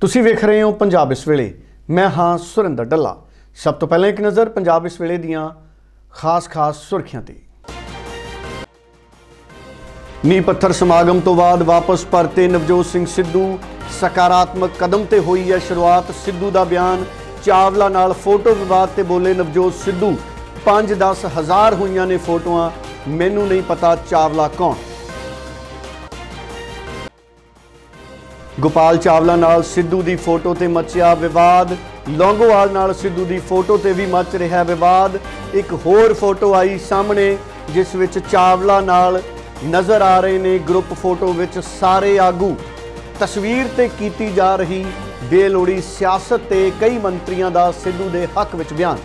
ਤੁਸੀਂ ਵੇਖ ਰਹੇ ਹੋ ਪੰਜਾਬ ਇਸ ਵੇਲੇ। ਮੈਂ ਹਾਂ ਸੁਰਿੰਦਰ ਡੱਲਾ। ਸਭ ਤੋਂ ਪਹਿਲਾਂ ਇੱਕ ਨਜ਼ਰ ਪੰਜਾਬ ਇਸ ਵੇਲੇ ਦੀਆਂ ਖਾਸ-ਖਾਸ ਸੁਰਖੀਆਂ ਤੇ। ਨੀਂਹ ਪੱਥਰ ਸਮਾਗਮ ਤੋਂ ਬਾਅਦ ਵਾਪਸ ਪਰਤੇ ਨਵਜੋਤ ਸਿੰਘ ਸਿੱਧੂ। ਸਕਾਰਾਤਮਕ ਕਦਮ ਤੇ ਹੋਈ ਹੈ ਸ਼ੁਰੂਆਤ ਸਿੱਧੂ ਦਾ ਬਿਆਨ। ਚਾਵਲਾ ਨਾਲ ਫੋਟੋ ਵਿਵਾਦ ਤੇ ਬੋਲੇ ਨਵਜੋਤ ਸਿੱਧੂ। 5-10 ਹਜ਼ਾਰ ਹੋਈਆਂ ਨੇ ਫੋਟੋਆਂ, ਮੈਨੂੰ ਨਹੀਂ ਪਤਾ ਚਾਵਲਾ ਕੌਣ। ਗੋਪਾਲ ਚਾਵਲਾ ਨਾਲ ਸਿੱਧੂ ਦੀ ਫੋਟੋ ਤੇ ਮਚਿਆ ਵਿਵਾਦ। ਲੌਂਗੋਵਾਲ ਨਾਲ ਸਿੱਧੂ ਦੀ ਫੋਟੋ ਤੇ ਵੀ ਮਚ ਰਿਹਾ ਵਿਵਾਦ। ਇੱਕ ਹੋਰ ਫੋਟੋ ਆਈ ਸਾਹਮਣੇ, ਜਿਸ ਵਿੱਚ ਚਾਵਲਾ ਨਾਲ ਨਜ਼ਰ ਆ ਰਹੇ ਨੇ ਗਰੁੱਪ ਫੋਟੋ ਵਿੱਚ ਸਾਰੇ ਆਗੂ। ਤਸਵੀਰ ਤੇ ਕੀਤੀ ਜਾ ਰਹੀ ਬੇਲੋੜੀ ਸਿਆਸਤ ਤੇ ਕਈ ਮੰਤਰੀਆਂ ਦਾ ਸਿੱਧੂ ਦੇ ਹੱਕ ਵਿੱਚ ਬਿਆਨ।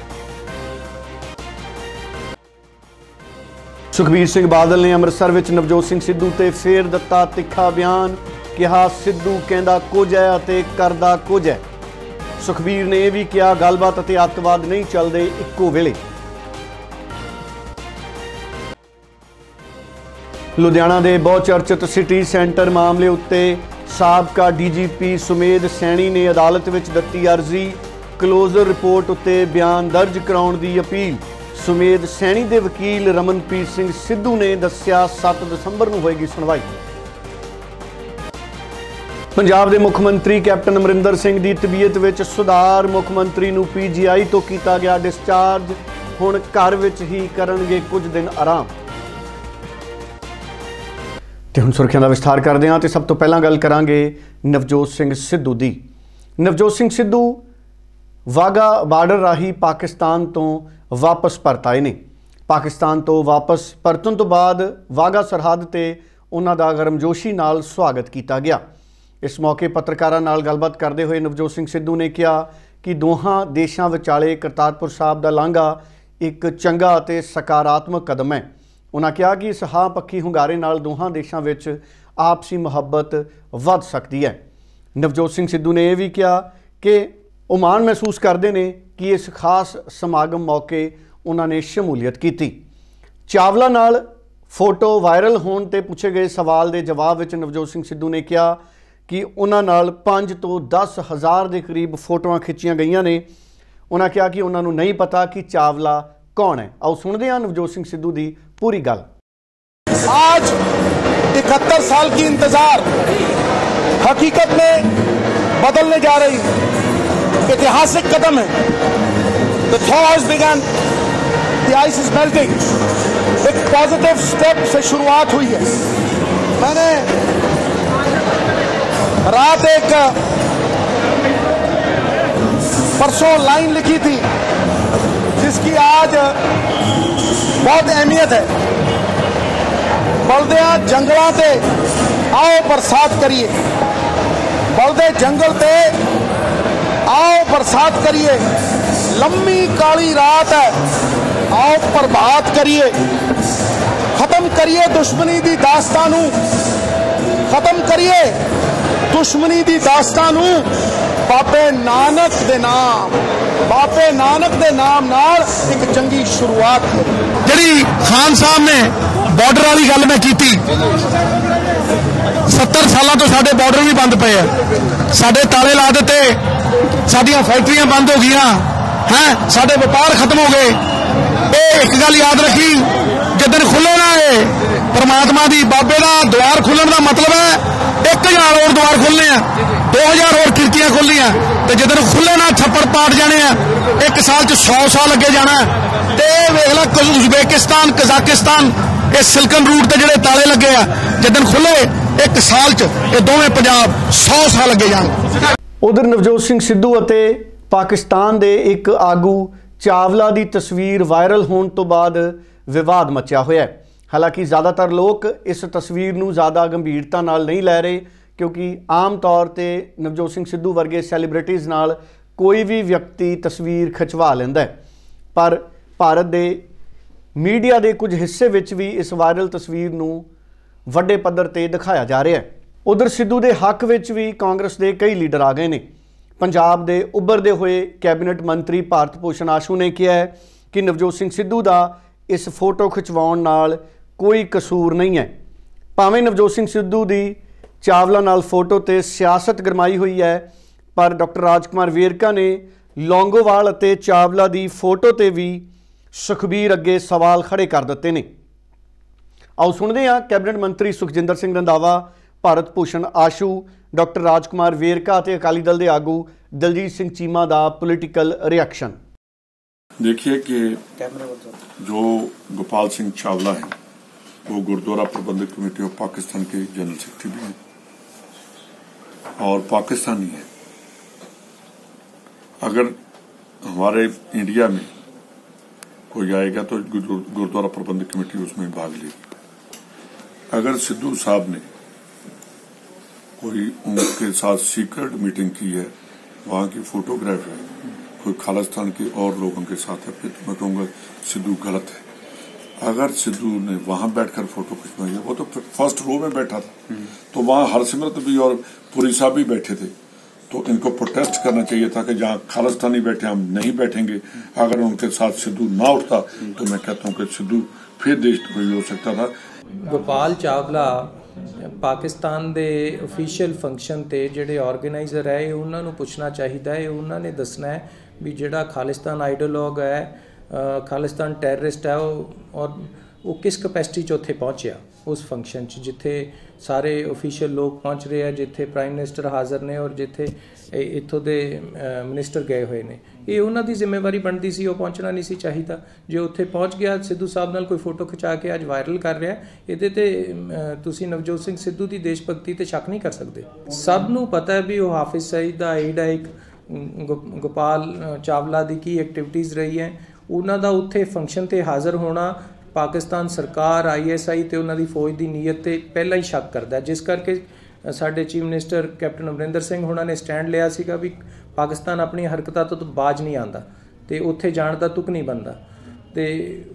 ਸੁਖਬੀਰ ਸਿੰਘ ਬਾਦਲ ਨੇ ਅੰਮ੍ਰਿਤਸਰ ਵਿੱਚ ਨਵਜੋਤ ਸਿੰਘ ਸਿੱਧੂ ਤੇ ਫੇਰ ਦਿੱਤਾ ਤਿੱਖਾ ਬਿਆਨ, ਕਿਹਾ ਸਿੱਧੂ ਕਹਿੰਦਾ ਕੁਝ ਹੈ ਅਤੇ ਕਰਦਾ ਕੁਝ ਹੈ। ਸੁਖਬੀਰ ਨੇ ਇਹ ਵੀ ਕਿਹਾ, ਗੱਲਬਾਤ ਅਤੇ ਅੱਤਵਾਦ ਨਹੀਂ ਚੱਲਦੇ ਇੱਕੋ ਵੇਲੇ। ਲੁਧਿਆਣਾ ਦੇ ਬਹੁਚਰਚਿਤ ਸਿਟੀ ਸੈਂਟਰ ਮਾਮਲੇ ਉੱਤੇ ਸਾਬਕਾ ਡੀਜੀਪੀ ਸੁਮੇਧ ਸੈਣੀ ਨੇ ਅਦਾਲਤ ਵਿੱਚ ਦਿੱਤੀ ਅਰਜ਼ੀ। ਕਲੋਜ਼ਰ ਰਿਪੋਰਟ ਉੱਤੇ ਬਿਆਨ ਦਰਜ ਕਰਾਉਣ ਦੀ ਅਪੀਲ। ਸੁਮੇਧ ਸੈਣੀ ਦੇ ਵਕੀਲ ਰਮਨਪ੍ਰੀਤ ਸਿੰਘ ਸਿੱਧੂ ਨੇ ਦੱਸਿਆ 7 ਦਸੰਬਰ ਨੂੰ ਹੋਏਗੀ ਸੁਣਵਾਈ। ਪੰਜਾਬ ਦੇ ਮੁੱਖ ਮੰਤਰੀ ਕੈਪਟਨ ਅਮਰਿੰਦਰ ਸਿੰਘ ਦੀ ਤਬੀਅਤ ਵਿੱਚ ਸੁਧਾਰ ਮੁੱਖ ਮੰਤਰੀ ਨੂੰ ਪੀਜੀਆਈ ਤੋਂ ਕੀਤਾ ਗਿਆ ਡਿਸਚਾਰਜ। ਹੁਣ ਘਰ ਵਿੱਚ ਹੀ ਕਰਨਗੇ ਕੁਝ ਦਿਨ ਆਰਾਮ। ਤੇ ਹੁਣ ਸੁਰਖੀਆਂ ਦਾ ਵਿਸਥਾਰ ਕਰਦੇ ਹਾਂ ਤੇ ਸਭ ਤੋਂ ਪਹਿਲਾਂ ਗੱਲ ਕਰਾਂਗੇ ਨਵਜੋਤ ਸਿੰਘ ਸਿੱਧੂ ਦੀ। ਨਵਜੋਤ ਸਿੰਘ ਸਿੱਧੂ ਵਾਗਾ ਬਾਰਡਰ ਰਾਹੀਂ ਪਾਕਿਸਤਾਨ ਤੋਂ ਵਾਪਸ ਪਰਤ ਆਏ ਨੇ। ਪਾਕਿਸਤਾਨ ਤੋਂ ਵਾਪਸ ਪਰਤਣ ਤੋਂ ਬਾਅਦ ਵਾਗਾ ਸਰਹੱਦ ਤੇ ਉਹਨਾਂ ਦਾ ਗਰਮਜੋਸ਼ੀ ਨਾਲ ਸਵਾਗਤ ਕੀਤਾ ਗਿਆ। ਇਸ ਮੌਕੇ ਪੱਤਰਕਾਰਾਂ ਨਾਲ ਗੱਲਬਾਤ ਕਰਦੇ ਹੋਏ ਨਵਜੋਤ ਸਿੰਘ ਸਿੱਧੂ ਨੇ ਕਿਹਾ ਕਿ ਦੋਹਾਂ ਦੇਸ਼ਾਂ ਵਿਚਾਲੇ ਕਰਤਾਰਪੁਰ ਸਾਹਿਬ ਦਾ ਲਾਂਘਾ ਇੱਕ ਚੰਗਾ ਅਤੇ ਸਕਾਰਾਤਮਕ ਕਦਮ ਹੈ। ਉਹਨਾਂ ਕਿਹਾ ਕਿ ਇਸ ਹਾਂ ਪੱਖੀ ਹੁੰਗਾਰੇ ਨਾਲ ਦੋਹਾਂ ਦੇਸ਼ਾਂ ਵਿੱਚ ਆਪਸੀ ਮੁਹੱਬਤ ਵੱਧ ਸਕਦੀ ਹੈ। ਨਵਜੋਤ ਸਿੰਘ ਸਿੱਧੂ ਨੇ ਇਹ ਵੀ ਕਿਹਾ ਕਿ ਉਹ ਮਾਣ ਮਹਿਸੂਸ ਕਰਦੇ ਨੇ ਕਿ ਇਸ ਖਾਸ ਸਮਾਗਮ ਮੌਕੇ ਉਹਨਾਂ ਨੇ ਸ਼ਮੂਲੀਅਤ ਕੀਤੀ। ਚਾਵਲਾ ਨਾਲ ਫੋਟੋ ਵਾਇਰਲ ਹੋਣ ਤੇ ਪੁੱਛੇ ਗਏ ਸਵਾਲ ਦੇ ਜਵਾਬ ਵਿੱਚ ਨਵਜੋਤ ਸਿੰਘ ਸਿੱਧੂ ਨੇ ਕਿਹਾ ਕਿ ਉਹਨਾਂ ਨਾਲ 5 ਤੋਂ 10 ਹਜ਼ਾਰ ਦੇ ਕਰੀਬ ਫੋਟੋਆਂ ਖਿੱਚੀਆਂ ਗਈਆਂ ਨੇ। ਉਹਨਾਂ ਕਿਹਾ ਕਿ ਉਹਨਾਂ ਨੂੰ ਨਹੀਂ ਪਤਾ ਕਿ ਚਾਵਲਾ ਕੌਣ ਹੈ। ਆਓ ਸੁਣਦੇ ਹਾਂ ਨਵਜੋਤ ਸਿੰਘ ਸਿੱਧੂ ਦੀ पूरी गल। आज इकहत्तर साल की इंतज़ार हकीकत में बदलने जा रही ऐतिहासिक कदम है। The thaw has begun the ice is melting एक पॉजिटिव स्टेप से शुरुआत हुई है। मैंने रात एक परसों लाइन लिखी थी, जिसकी आज ਬਹੁਤ ਅਹਿਮੀਅਤ ਹੈ। ਬਲਦਿਆਂ ਜੰਗਲਾਂ ਤੇ ਆਓ ਬਰਸਾਤ ਕਰੀਏ। ਬਲਦੇ ਜੰਗਲ ਤੇ ਆਓ ਬਰਸਾਤ ਕਰੀਏ। ਲੰਮੀ ਕਾਲੀ ਰਾਤ ਹੈ, ਆਓ ਪ੍ਰਭਾਤ ਕਰੀਏ। ਖਤਮ ਕਰੀਏ ਦੁਸ਼ਮਣੀ ਦੀ ਦਾਸਤਾਨ ਨੂੰ। ਖਤਮ ਕਰੀਏ ਦੁਸ਼ਮਣੀ ਦੀ ਦਾਸਤਾਨ ਨੂੰ। ਬਾਬੇ ਨਾਨਕ ਦੇ ਨਾਮ, ਬਾਬੇ ਨਾਨਕ ਦੇ ਨਾਮ ਨਾਲ ਇੱਕ ਚੰਗੀ ਸ਼ੁਰੂਆਤ ਜਿਹੜੀ ਖਾਨ ਸਾਹਿਬ ਨੇ ਬਾਰਡਰ ਵਾਲੀ ਗੱਲ ਮੈਂ ਕੀਤੀ। 70 ਸਾਲਾਂ ਤੋਂ ਸਾਡੇ ਬਾਰਡਰ ਵੀ ਬੰਦ ਪਏ ਆ। ਸਾਡੇ ਤਾਲੇ ਲਾ ਦਿੱਤੇ, ਸਾਡੀਆਂ ਫੈਕਟਰੀਆਂ ਬੰਦ ਹੋ ਗਈਆਂ, ਹੈ, ਸਾਡੇ ਵਪਾਰ ਖਤਮ ਹੋ ਗਏ। ਇਹ ਇੱਕ ਗੱਲ ਯਾਦ ਰੱਖੀ ਜਦੋਂ ਖੁੱਲੇ ਨਾ ਇਹ ਪਰਮਾਤਮਾ ਦੀ, ਬਾਬੇ ਦਾ ਦੁਆਰ ਖੁੱਲਣ ਦਾ ਮਤਲਬ ਹੈ 1000 ਹੋਰ ਦੁਆਰ ਖੁੱਲਨੇ ਆ। 2000 ਹੋਰ ਕਿਰਤੀਆਂ ਖੁੱਲੀਆਂ ਤੇ ਜਦੋਂ ਖੁੱਲੇ ਨਾ ਛੱਪੜ ਪਾਟ ਜਾਣੇ ਆ, ਇੱਕ ਸਾਲ ਚ 100 ਸਾਲ ਅੱਗੇ ਜਾਣਾ ਤੇ ਵੇਖ ਲੈ ਉਜ਼ਬੇਕਿਸਤਾਨ, ਕਜ਼ਾਕਿਸਤਾਨ, ਇਹ ਸਿਲਕਨ ਰੂਟ ਤੇ ਜਿਹੜੇ ਤਾਲੇ ਲੱਗੇ ਆ ਜਦੋਂ ਖੁੱਲੇ ਇੱਕ ਸਾਲ ਚ ਇਹ ਦੋਵੇਂ ਪੰਜਾਬ 100 ਸਾਲ ਅੱਗੇ ਜਾਣ। ਉਧਰ ਨਵਜੋਤ ਸਿੰਘ ਸਿੱਧੂ ਅਤੇ ਪਾਕਿਸਤਾਨ ਦੇ ਇੱਕ ਆਗੂ ਚਾਵਲਾ ਦੀ ਤਸਵੀਰ ਵਾਇਰਲ ਹੋਣ ਤੋਂ ਬਾਅਦ ਵਿਵਾਦ ਮਚਿਆ ਹੋਇਆ ਹੈ। ਹਾਲਾਂਕਿ ਜ਼ਿਆਦਾਤਰ ਲੋਕ ਇਸ ਤਸਵੀਰ ਨੂੰ ਜ਼ਿਆਦਾ ਗੰਭੀਰਤਾ ਨਾਲ ਨਹੀਂ ਲੈ ਰਹੇ ਕਿਉਂਕਿ ਆਮ ਤੌਰ ਤੇ ਨਵਜੋਤ ਸਿੰਘ ਸਿੱਧੂ ਵਰਗੇ ਸੈਲੀਬ੍ਰਿਟੀਜ਼ ਨਾਲ ਕੋਈ ਵੀ ਵਿਅਕਤੀ ਤਸਵੀਰ ਖਿਚਵਾ ਲੈਂਦਾ ਹੈ। ਪਰ ਭਾਰਤ ਦੇ ਮੀਡੀਆ ਦੇ ਕੁਝ ਹਿੱਸੇ ਵਿੱਚ ਵੀ ਇਸ ਵਾਇਰਲ ਤਸਵੀਰ ਨੂੰ ਵੱਡੇ ਪੱਧਰ ਤੇ ਦਿਖਾਇਆ ਜਾ ਰਿਹਾ ਹੈ। ਉਧਰ ਸਿੱਧੂ ਦੇ ਹੱਕ ਵਿੱਚ ਵੀ ਕਾਂਗਰਸ ਦੇ ਕਈ ਲੀਡਰ ਆ ਗਏ ਨੇ। ਪੰਜਾਬ ਦੇ ਉੱਭਰਦੇ ਹੋਏ ਕੈਬਨਿਟ ਮੰਤਰੀ ਭਾਰਤ ਭੂਸ਼ਣ ਆਸ਼ੂ ਨੇ ਕਿਹਾ ਹੈ ਕਿ ਨਵਜੋਤ ਸਿੰਘ ਸਿੱਧੂ ਦਾ ਇਸ ਫੋਟੋ ਖਿਚਵਾਉਣ ਨਾਲ ਕੋਈ ਕਸੂਰ ਨਹੀਂ ਹੈ। ਭਾਵੇਂ ਨਵਜੋਤ ਸਿੰਘ ਸਿੱਧੂ ਦੀ ਚਾਵਲਾ ਨਾਲ ਫੋਟੋ ਤੇ ਸਿਆਸਤ ਗਰਮਾਈ ਹੋਈ ਹੈ ਪਰ ਡਾਕਟਰ ਰਾਜਕੁਮਾਰ ਵੇਰਕਾ ਨੇ ਲੌਂਗੋਵਾਲ ਅਤੇ ਚਾਵਲਾ ਦੀ ਫੋਟੋ ਤੇ ਵੀ ਸੁਖਬੀਰ ਅੱਗੇ ਸਵਾਲ ਖੜੇ ਕਰ ਦਿੱਤੇ ਨੇ ਆਓ ਸੁਣਦੇ ਹਾਂ ਕੈਬਨਿਟ ਮੰਤਰੀ ਸੁਖਜਿੰਦਰ ਸਿੰਘ ਰੰਧਾਵਾ ਭਾਰਤ ਭੂਸ਼ਣ ਆਸ਼ੂ ਡਾਕਟਰ ਰਾਜਕੁਮਾਰ ਵੇਰਕਾ ਅਤੇ ਅਕਾਲੀ ਦਲ ਦੇ ਆਗੂ ਦਲਜੀਤ ਸਿੰਘ ਚੀਮਾ ਦਾ ਪੋਲੀਟੀਕਲ ਰਿਐਕਸ਼ਨ देखिए कि जो गोपाल सिंह चावला है वो गुरुद्वारा प्रबंधक कमेटी ऑफ पाकिस्तान के जनरल सेक्रेटरी भी हैं और पाकिस्तानी है। अगर हमारे इंडिया में कोई आएगा तो गुरुद्वारा प्रबंधक कमेटी उसमें भाग लेगी। अगर सिद्धू साहब ने कोई उनके साथ सीक्रेट मीटिंग की है, वहाँ की फोटोग्राफ है, कोई खालिस्तान के और लोगों के साथ है, फिर तो मैं कहूँगा सिद्धू गलत है। अगर सिद्धू ने वहां बैठकर फोटो खिंचवाई है वो तो फर्स्ट रो में बैठा था तो वहां हरसिमरत भी और पुरी साहब भी बैठे थे तो इनको प्रोटेस्ट करना चाहिए था कि जहां खालिस्तानी बैठे हम नहीं बैठेंगे अगर उनके साथ सिद्धू ना उठता तो मैं कहता हूं कि सिद्धू फिर देशद्रोही हो सकता था ਗੋਪਾਲ ਚਾਵਲਾ ਪਾਕਿਸਤਾਨ ਦੇ ਅਫੀਸ਼ੀਅਲ ਫੰਕਸ਼ਨ ਤੇ ਜਿਹੜੇ ਆਰਗੇਨਾਈਜ਼ਰ ਹੈ ਇਹ ਉਹਨਾਂ ਨੂੰ ਪੁੱਛਣਾ ਚਾਹੀਦਾ ਹੈ ਉਹਨਾਂ ਨੇ ਦੱਸਣਾ ਹੈ ਵੀ ਜਿਹੜਾ ਖਾਲਿਸਤਾਨ ਆਈਡੀਓਲੋਗ ਹੈ ਅ, ਖਾਲਿਸਤਾਨ ਟੈਰਰਿਸਟ ਹੈ ਉਹ, ਔਰ ਉਹ ਕਿਸ ਕਪੈਸਿਟੀ 'ਚ ਉੱਥੇ ਪਹੁੰਚਿਆ ਉਸ ਫੰਕਸ਼ਨ 'ਚ, ਜਿੱਥੇ ਸਾਰੇ ਅਫੀਸ਼ੀਅਲ ਲੋਕ ਪਹੁੰਚ ਰਹੇ ਆ, ਜਿੱਥੇ ਪ੍ਰਾਈਮ ਮਿਨਿਸਟਰ ਹਾਜ਼ਰ ਨੇ ਔਰ ਜਿੱਥੇ ਇੱਥੋਂ ਦੇ ਮਿਨਿਸਟਰ ਗਏ ਹੋਏ ਨੇ। ਇਹ ਉਹਨਾਂ ਦੀ ਜ਼ਿੰਮੇਵਾਰੀ ਬਣਦੀ ਸੀ, ਉਹ ਪਹੁੰਚਣਾ ਨਹੀਂ ਸੀ ਚਾਹੀਦਾ। ਜੇ ਉੱਥੇ ਪਹੁੰਚ ਗਿਆ, ਸਿੱਧੂ ਸਾਹਿਬ ਨਾਲ ਕੋਈ ਫੋਟੋ ਖਿਚਾ ਕੇ ਅੱਜ ਵਾਇਰਲ ਕਰ ਰਿਹਾ, ਇਹਦੇ ਤੇ ਤੁਸੀਂ ਨਵਜੋਤ ਸਿੰਘ ਸਿੱਧੂ ਦੀ ਦੇਸ਼ ਭਗਤੀ ਤੇ ਸ਼ੱਕ ਨਹੀਂ ਕਰ ਸਕਦੇ। ਸਭ ਨੂੰ ਪਤਾ ਹੈ ਵੀ ਉਹ ਹਾਫਿਜ਼ ਸਈਦ ਦਾ ਏਡ ਇੱਕ ਗੋ- ਗੋਪਾਲ ਚਾਵਲਾ ਦੀ ਕੀ ਐਕਟੀਵਿਟੀਜ਼ ਰਹੀ ਹੈ ਉਹਨਾਂ ਦਾ ਉੱਥੇ ਫੰਕਸ਼ਨ ਤੇ ਹਾਜ਼ਰ ਹੋਣਾ ਪਾਕਿਸਤਾਨ ਸਰਕਾਰ ਆਈਐਸਆਈ ਤੇ ਉਹਨਾਂ ਦੀ ਫੌਜ ਦੀ ਨੀਅਤ ਤੇ ਪਹਿਲਾਂ ਹੀ ਸ਼ੱਕ ਕਰਦਾ ਜਿਸ ਕਰਕੇ ਸਾਡੇ chief minister captain Amarinder Singh ਉਹਨਾਂ ਨੇ ਸਟੈਂਡ ਲਿਆ ਸੀਗਾ ਵੀ ਪਾਕਿਸਤਾਨ ਆਪਣੀ ਹਰਕਤਾਂ ਤੋਂ ਬਾਜ ਨਹੀਂ ਆਂਦਾ ਤੇ ਉੱਥੇ ਜਾਣ ਦਾ ਤੁਕ ਨਹੀਂ ਬੰਦਾ ਤੇ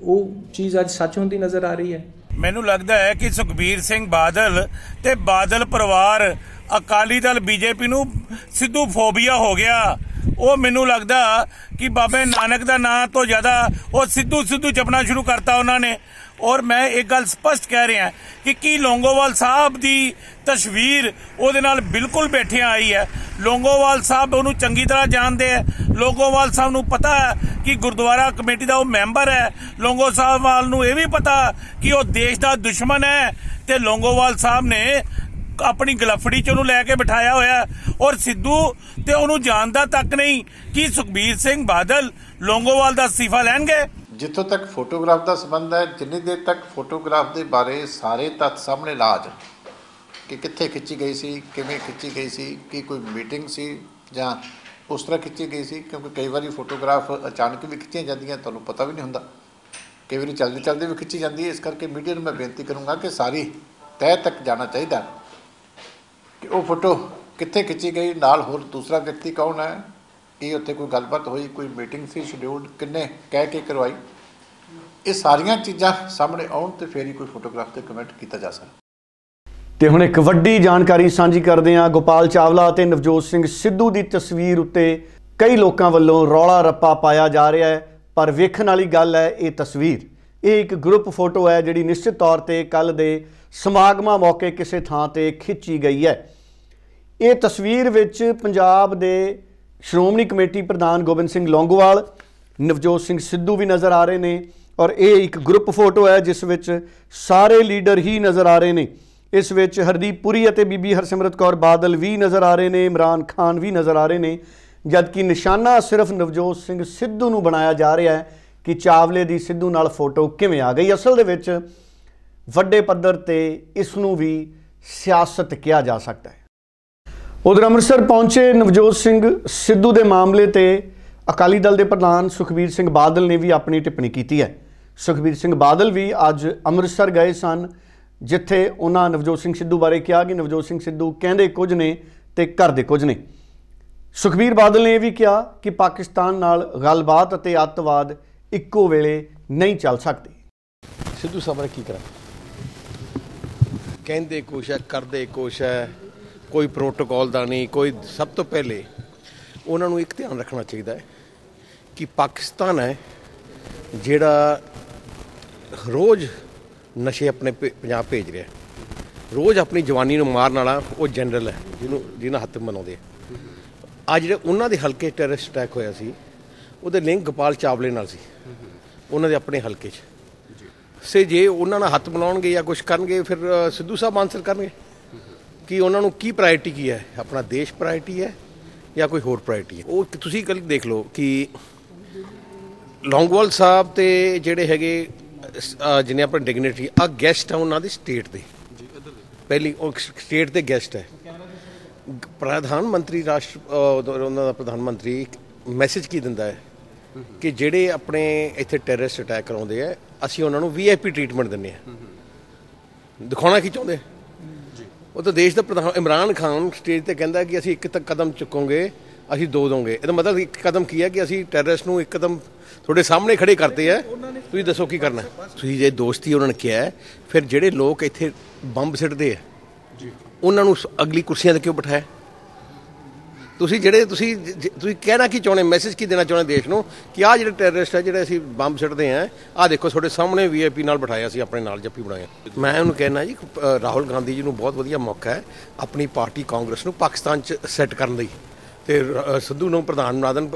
ਉਹ ਚੀਜ਼ ਅੱਜ ਸੱਚ ਹੁੰਦੀ ਨਜ਼ਰ ਆ ਰਹੀ ਹੈ। ਮੈਨੂੰ ਲੱਗਦਾ ਹੈ ਕਿ ਸੁਖਬੀਰ ਸਿੰਘ ਬਾਦਲ ਤੇ ਬਾਦਲ ਪਰਿਵਾਰ ਅਕਾਲੀ ਦਲ, ਬੀਜੇਪੀ ਨੂੰ ਸਿੱਧੂ ਫੋਬੀਆ ਹੋ ਗਿਆ। ਉਹ ਮੈਨੂੰ ਲੱਗਦਾ ਕਿ ਬਾਬੇ ਨਾਨਕ ਦਾ ਨਾਂ ਤੋਂ ਜ਼ਿਆਦਾ ਉਹ ਸਿੱਧੂ ਸਿੱਧੂ ਜਪਣਾ ਸ਼ੁਰੂ ਕਰਤਾ ਉਹਨਾਂ ਨੇ। ਔਰ ਮੈਂ ਇੱਕ ਗੱਲ ਸਪਸ਼ਟ ਕਹਿ ਰਿਹਾ ਕਿ ਕੀ ਲੋਂਗੋਵਾਲ ਸਾਹਿਬ ਦੀ ਤਸਵੀਰ ਉਹਦੇ ਨਾਲ ਬਿਲਕੁਲ ਬੈਠਿਆਂ ਆਈ ਹੈ। ਲੋਂਗੋਵਾਲ ਸਾਹਿਬ ਉਹਨੂੰ ਚੰਗੀ ਤਰ੍ਹਾਂ ਜਾਣਦੇ ਹੈ ਲੋਂਗੋਵਾਲ ਸਾਹਿਬ ਨੂੰ ਪਤਾ ਹੈ ਕਿ ਗੁਰਦੁਆਰਾ ਕਮੇਟੀ ਦਾ ਉਹ ਮੈਂਬਰ ਹੈ। ਲੋਂਗੋ ਸਾਹਿਬ ਵਾਲ ਨੂੰ ਇਹ ਵੀ ਪਤਾ ਕਿ ਉਹ ਦੇਸ਼ ਦਾ ਦੁਸ਼ਮਣ ਹੈ। ਤੇ ਲੋਂਗੋਵਾਲ ਸਾਹਿਬ ਨੇ ਆਪਣੀ ਗਲਫੜੀ ਚ ਉਹਨੂੰ ਲੈ ਕੇ ਬਿਠਾਇਆ ਹੋਇਆ ਔਰ ਸਿੱਧੂ ਤੇ ਉਹਨੂੰ ਜਾਣਦਾ ਤੱਕ ਨਹੀਂ। ਕਿ ਸੁਖਬੀਰ ਸਿੰਘ ਬਾਦਲ ਲੋਂਗੋਵਾਲ ਦਾ ਅਸਤੀਫਾ ਲੈਣਗੇ? ਜਿੱਥੋਂ ਤੱਕ ਫੋਟੋਗ੍ਰਾਫ ਦਾ ਸੰਬੰਧ ਹੈ, ਜਿੰਨੀ ਦੇਰ ਤੱਕ ਫੋਟੋਗ੍ਰਾਫ ਦੇ ਬਾਰੇ ਸਾਰੇ ਤੱਥ ਸਾਹਮਣੇ ਲਾ ਜਾਣ, ਕਿ ਕਿੱਥੇ ਖਿੱਚੀ ਗਈ ਸੀ, ਕਿਵੇਂ ਖਿੱਚੀ ਗਈ ਸੀ, ਕੀ ਕੋਈ ਮੀਟਿੰਗ ਸੀ, ਜਾਂ ਉਸ ਤਰ੍ਹਾਂ ਖਿੱਚੀ ਗਈ ਸੀ, ਕਿਉਂਕਿ ਕਈ ਵਾਰੀ ਫੋਟੋਗ੍ਰਾਫ ਅਚਾਨਕ ਵੀ ਖਿੱਚੀਆਂ ਜਾਂਦੀਆਂ, ਤੁਹਾਨੂੰ ਪਤਾ ਵੀ ਨਹੀਂ ਹੁੰਦਾ। ਕਈ ਵਾਰੀ ਚੱਲਦੇ ਚੱਲਦੇ ਵੀ ਖਿੱਚੀ ਜਾਂਦੀ ਹੈ, ਇਸ ਕਰਕੇ ਮੀਡੀਆ ਨੂੰ ਮੈਂ ਬੇਨਤੀ ਕਰੂੰਗਾ ਕਿ ਸਾਰੀ ਤਹਿ ਤੱਕ ਜਾਣਾ ਚਾਹੀਦਾ ਕਿ ਉਹ ਫੋਟੋ ਕਿੱਥੇ ਖਿੱਚੀ ਗਈ, ਨਾਲ ਹੋਰ ਦੂਸਰਾ ਵਿਅਕਤੀ ਕੌਣ ਹੈ? ਇਹ ਉੱਥੇ ਕੋਈ ਗੱਲਬਾਤ ਹੋਈ, ਕੋਈ ਮੀਟਿੰਗ ਸੀ ਸ਼ਡਿਊਲਡ ਕਿੰਨੇ ਕਹਿ ਕੇ ਕਰਵਾਈ? ਇਹ ਸਾਰੀਆਂ ਚੀਜ਼ਾਂ ਸਾਹਮਣੇ ਆਉਣ ਤੇ ਫੇਰ ਹੀ ਕੋਈ ਫੋਟੋਗ੍ਰਾਫ ਤੇ ਕਮੈਂਟ ਕੀਤਾ ਜਾ ਸਕਦਾ। ਤੇ ਹੁਣ ਇੱਕ ਵੱਡੀ ਜਾਣਕਾਰੀ ਸਾਂਝੀ ਕਰਦੇ ਹਾਂ। ਗੋਪਾਲ ਚਾਵਲਾ ਅਤੇ ਨਵਜੋਤ ਸਿੰਘ ਸਿੱਧੂ ਦੀ ਤਸਵੀਰ ਉੱਤੇ ਕਈ ਲੋਕਾਂ ਵੱਲੋਂ ਰੌਲਾ ਰੱਪਾ ਪਾਇਆ ਜਾ ਰਿਹਾ ਹੈ, ਪਰ ਵੇਖਣ ਵਾਲੀ ਗੱਲ ਹੈ ਇਹ ਤਸਵੀਰ। ਇਹ ਇੱਕ ਗਰੁੱਪ ਫੋਟੋ ਹੈ ਜਿਹੜੀ ਨਿਸ਼ਚਿਤ ਤੌਰ ਤੇ ਕੱਲ ਦੇ ਸਮਾਗਮਾਂ ਮੌਕੇ ਕਿਸੇ ਥਾਂ ਤੇ ਖਿੱਚੀ ਗਈ ਹੈ। ਇਹ ਤਸਵੀਰ ਵਿੱਚ ਪੰਜਾਬ ਦੇ ਸ਼੍ਰੋਮਣੀ ਕਮੇਟੀ ਪ੍ਰਧਾਨ ਗੋਬਿੰਦ ਸਿੰਘ ਲੌਂਗੋਵਾਲ, ਨਵਜੋਤ ਸਿੰਘ ਸਿੱਧੂ ਵੀ ਨਜ਼ਰ ਆ ਰਹੇ ਨੇ ਔਰ ਇਹ ਇੱਕ ਗਰੁੱਪ ਫੋਟੋ ਹੈ ਜਿਸ ਵਿੱਚ ਸਾਰੇ ਲੀਡਰ ਹੀ ਨਜ਼ਰ ਆ ਰਹੇ ਨੇ। ਇਸ ਵਿੱਚ ਹਰਦੀਪ ਪੁਰੀ ਅਤੇ ਬੀਬੀ ਹਰਸਿਮਰਤ ਕੌਰ ਬਾਦਲ ਵੀ ਨਜ਼ਰ ਆ ਰਹੇ ਨੇ, ਇਮਰਾਨ ਖਾਨ ਵੀ ਨਜ਼ਰ ਆ ਰਹੇ ਨੇ, ਜਦਕਿ ਨਿਸ਼ਾਨਾ ਸਿਰਫ ਨਵਜੋਤ ਸਿੰਘ ਸਿੱਧੂ ਨੂੰ ਬਣਾਇਆ ਜਾ ਰਿਹਾ ਹੈ। ਕਿ ਚਾਵਲੇ ਦੀ ਸਿੱਧੂ ਨਾਲ ਫੋਟੋ ਕਿਵੇਂ ਆ ਗਈ? ਅਸਲ ਦੇ ਵਿੱਚ ਵੱਡੇ ਪੱਧਰ ਤੇ ਇਸ ਨੂੰ ਵੀ ਸਿਆਸਤ ਕਿਹਾ ਜਾ ਸਕਦਾ ਹੈ। ਉਧਰ ਅੰਮ੍ਰਿਤਸਰ ਪਹੁੰਚੇ ਨਵਜੋਤ ਸਿੰਘ ਸਿੱਧੂ ਦੇ ਮਾਮਲੇ ਤੇ ਅਕਾਲੀ ਦਲ ਦੇ ਪ੍ਰਧਾਨ ਸੁਖਬੀਰ ਸਿੰਘ ਬਾਦਲ ਨੇ ਵੀ ਆਪਣੀ ਟਿੱਪਣੀ ਕੀਤੀ ਹੈ। ਸੁਖਬੀਰ ਸਿੰਘ ਬਾਦਲ ਵੀ ਅੱਜ ਅੰਮ੍ਰਿਤਸਰ ਗਏ ਸਨ, ਜਿੱਥੇ ਉਹਨਾਂ ਨਵਜੋਤ ਸਿੰਘ ਸਿੱਧੂ ਬਾਰੇ ਕਿਹਾ ਕਿ ਨਵਜੋਤ ਸਿੰਘ ਸਿੱਧੂ ਕਹਿੰਦੇ ਕੁਝ ਨੇ ਤੇ ਕਰਦੇ ਕੁਝ ਨੇ। ਸੁਖਬੀਰ ਬਾਦਲ ਨੇ ਇਹ ਵੀ ਕਿਹਾ ਕਿ ਪਾਕਿਸਤਾਨ ਨਾਲ ਗੱਲਬਾਤ ਅਤੇ ਅੱਤਵਾਦ ਇੱਕੋ ਵੇਲੇ ਨਹੀਂ ਚੱਲ ਸਕਦੀ। ਸਿੱਧੂ ਸਾਹਿਬ ਬਾਰੇ ਕੀ ਕਰਾਂ? ਕਹਿੰਦੇ ਕੁਛ ਹੈ ਕਰਦੇ ਕੁਛ ਹੈ ਕੋਈ ਪ੍ਰੋਟੋਕਾਲ ਦਾ ਨਹੀਂ ਕੋਈ ਸਭ ਤੋਂ ਪਹਿਲੇ ਉਹਨਾਂ ਨੂੰ ਇੱਕ ਧਿਆਨ ਰੱਖਣਾ ਚਾਹੀਦਾ ਹੈ ਕਿ ਪਾਕਿਸਤਾਨ ਹੈ ਜਿਹੜਾ ਰੋਜ਼ ਨਸ਼ੇ ਆਪਣੇ ਪ- ਪੰਜਾਬ ਭੇਜ ਰਿਹਾ ਹੈ। ਰੋਜ਼ ਆਪਣੀ ਜਵਾਨੀ ਨੂੰ ਮਾਰਨ ਵਾਲਾ ਉਹ ਜਨਰਲ ਹੈ ਜਿਹਨੂੰ ਜਿਹਨਾਂ ਹੱਥ ਮਨਾਉਂਦੇ ਆ। ਅੱਜ ਜਿਹੜੇ ਉਹਨਾਂ ਦੇ ਹਲਕੇ ਟੈਰਰਿਸਟ ਅਟੈਕ ਹੋਇਆ ਸੀ ਉਹਦੇ ਲਿੰਕ ਗੋਪਾਲ ਚਾਵਲੇ ਨਾਲ ਸੀ। ਉਹਨਾਂ ਦੇ ਆਪਣੇ ਹਲਕੇ 'ਚ। ਸੇ ਜੇ ਉਹਨਾਂ ਨਾਲ ਹੱਥ ਮਿਲਾਉਣਗੇ ਜਾਂ ਕੁਝ ਕਰਨਗੇ ਫਿਰ ਸਿੱਧੂ ਸਾਹਿਬ ਆਨਸਰ ਕਰਨਗੇ। ਕਿ ਉਹਨਾਂ ਨੂੰ ਕੀ ਪ੍ਰਾਇੋਰਟੀ ਕੀ ਹੈ? ਆਪਣਾ ਦੇਸ਼ ਪ੍ਰਾਇੋਰਟੀ ਹੈ ਜਾਂ ਕੋਈ ਹੋਰ ਪ੍ਰਾਇੋਰਟੀ ਹੈ? ਉਹ ਤੁਸੀਂ ਕੱਲ ਦੇਖ ਲਓ ਕਿ ਲੌਂਗਵਾਲ ਸਾਹਿਬ ਤੇ ਜਿਹੜੇ ਹੈਗੇ ਅ, ਜਿਹਨੇ ਆਪਣੇ ਡਿਗਨਿਟੀ ਆ ਗੈਸਟ ਆ ਉਹਨਾਂ ਦੇ ਸਟੇਟ ਦੇ। ਪਹਿਲੀ ਉਹ ਸਟੇਟ ਦੇ ਗੈਸਟ ਹੈ। ਪ੍ਰਧਾਨ ਮੰਤਰੀ ਰਾਸ਼ਟਰ ਉਹਨਾਂ ਦਾ ਪ੍ਰਧਾਨ ਮੰਤਰੀ ਮੈਸੇਜ ਕੀ ਦਿੰਦਾ ਹੈ? ਕਿ ਜਿਹੜੇ ਆਪਣੇ ਇੱਥੇ ਟੈਰਰਿਸਟ ਅਟੈਕ ਕਰਾਉਂਦੇ ਆ ਅਸੀਂ ਉਹਨਾਂ ਨੂੰ ਵੀਆਈਪੀ ਟ੍ਰੀਟਮੈਂਟ ਦਿੰਨੇ ਆ। ਦਿਖਾਉਣਾ ਕੀ ਚਾਹੁੰਦੇ? ਉਹ ਤਾਂ ਦੇਸ਼ ਦਾ ਪ੍ਰਧਾਨ ਇਮਰਾਨ ਖਾਨ ਸਟੇਜ ਤੇ ਕਹਿੰਦਾ ਕਿ ਅਸੀਂ ਇੱਕ ਤੱਕ ਕਦਮ ਚੁੱਕੋਗੇ ਅਸੀਂ ਦੋ ਦੋਗੇ। ਇਹਦਾ ਮਤਲਬ ਇੱਕ ਕਦਮ ਕੀ ਹੈ ਕਿ ਅਸੀਂ ਟੈਰਰਿਸਟ ਨੂੰ ਇੱਕ ਕਦਮ ਤੁਹਾਡੇ ਸਾਹਮਣੇ ਖੜੇ ਕਰਤੇ ਆ ਤੁਸੀਂ ਦੱਸੋ ਕੀ ਕਰਨਾ? ਤੁਸੀਂ ਜੇ ਦੋਸਤੀ ਉਹਨਾਂ ਨੇ ਕਿਹਾ ਫਿਰ ਜਿਹੜੇ ਲੋਕ ਇੱਥੇ ਬੰਬ ਸਿੱਟਦੇ ਆ ਉਹਨਾਂ ਨੂੰ ਅਗਲੀ ਕੁਰਸੀਆਂ ਤੇ ਕਿਉਂ ਬਿਠਾਇਆ? ਤੁਸੀਂ ਜਿਹੜੇ ਤੁਸੀਂ ਜ- ਤੁਸੀਂ ਕਹਿਣਾ ਕੀ ਚਾਹੁੰਦੇ ਮੈਸੇਜ ਕੀ ਦੇਣਾ ਚਾਹੁੰਦੇ ਦੇਸ਼ ਨੂੰ ਕਿ ਆਹ ਜਿਹੜੇ ਟੈਰਰਿਸਟ ਹੈ ਜਿਹੜੇ ਅਸੀਂ ਬੰਬ ਸਿੱਟਦੇ ਆ ਆਹ ਦੇਖੋ ਤੁਹਾਡੇ ਸਾਹਮਣੇ ਵੀਆਈਪੀ ਨਾਲ ਬਿਠਾਇਆ ਸੀ ਆਪਣੇ ਨਾਲ ਜੱਫੀ ਬਣਾਇਆ। ਮੈਂ ਉਹਨੂੰ ਕਹਿਣਾ ਜੀ ਅ, ਰਾਹੁਲ ਗਾਂਧੀ ਜੀ ਨੂੰ ਬਹੁਤ ਵਧੀਆ ਮੌਕਾ ਹੈ ਆਪਣੀ ਪਾਰਟੀ ਕਾਂਗਰਸ ਨੂੰ ਪਾਕਿਸਤਾਨ 'ਚ ਸੈੱਟ ਕਰਨ ਲਈ। ਤੇ ਸਿੱਧੂ ਨੂੰ ਪ੍ਰਧਾਨ ਬਣਾ ਦੇਣ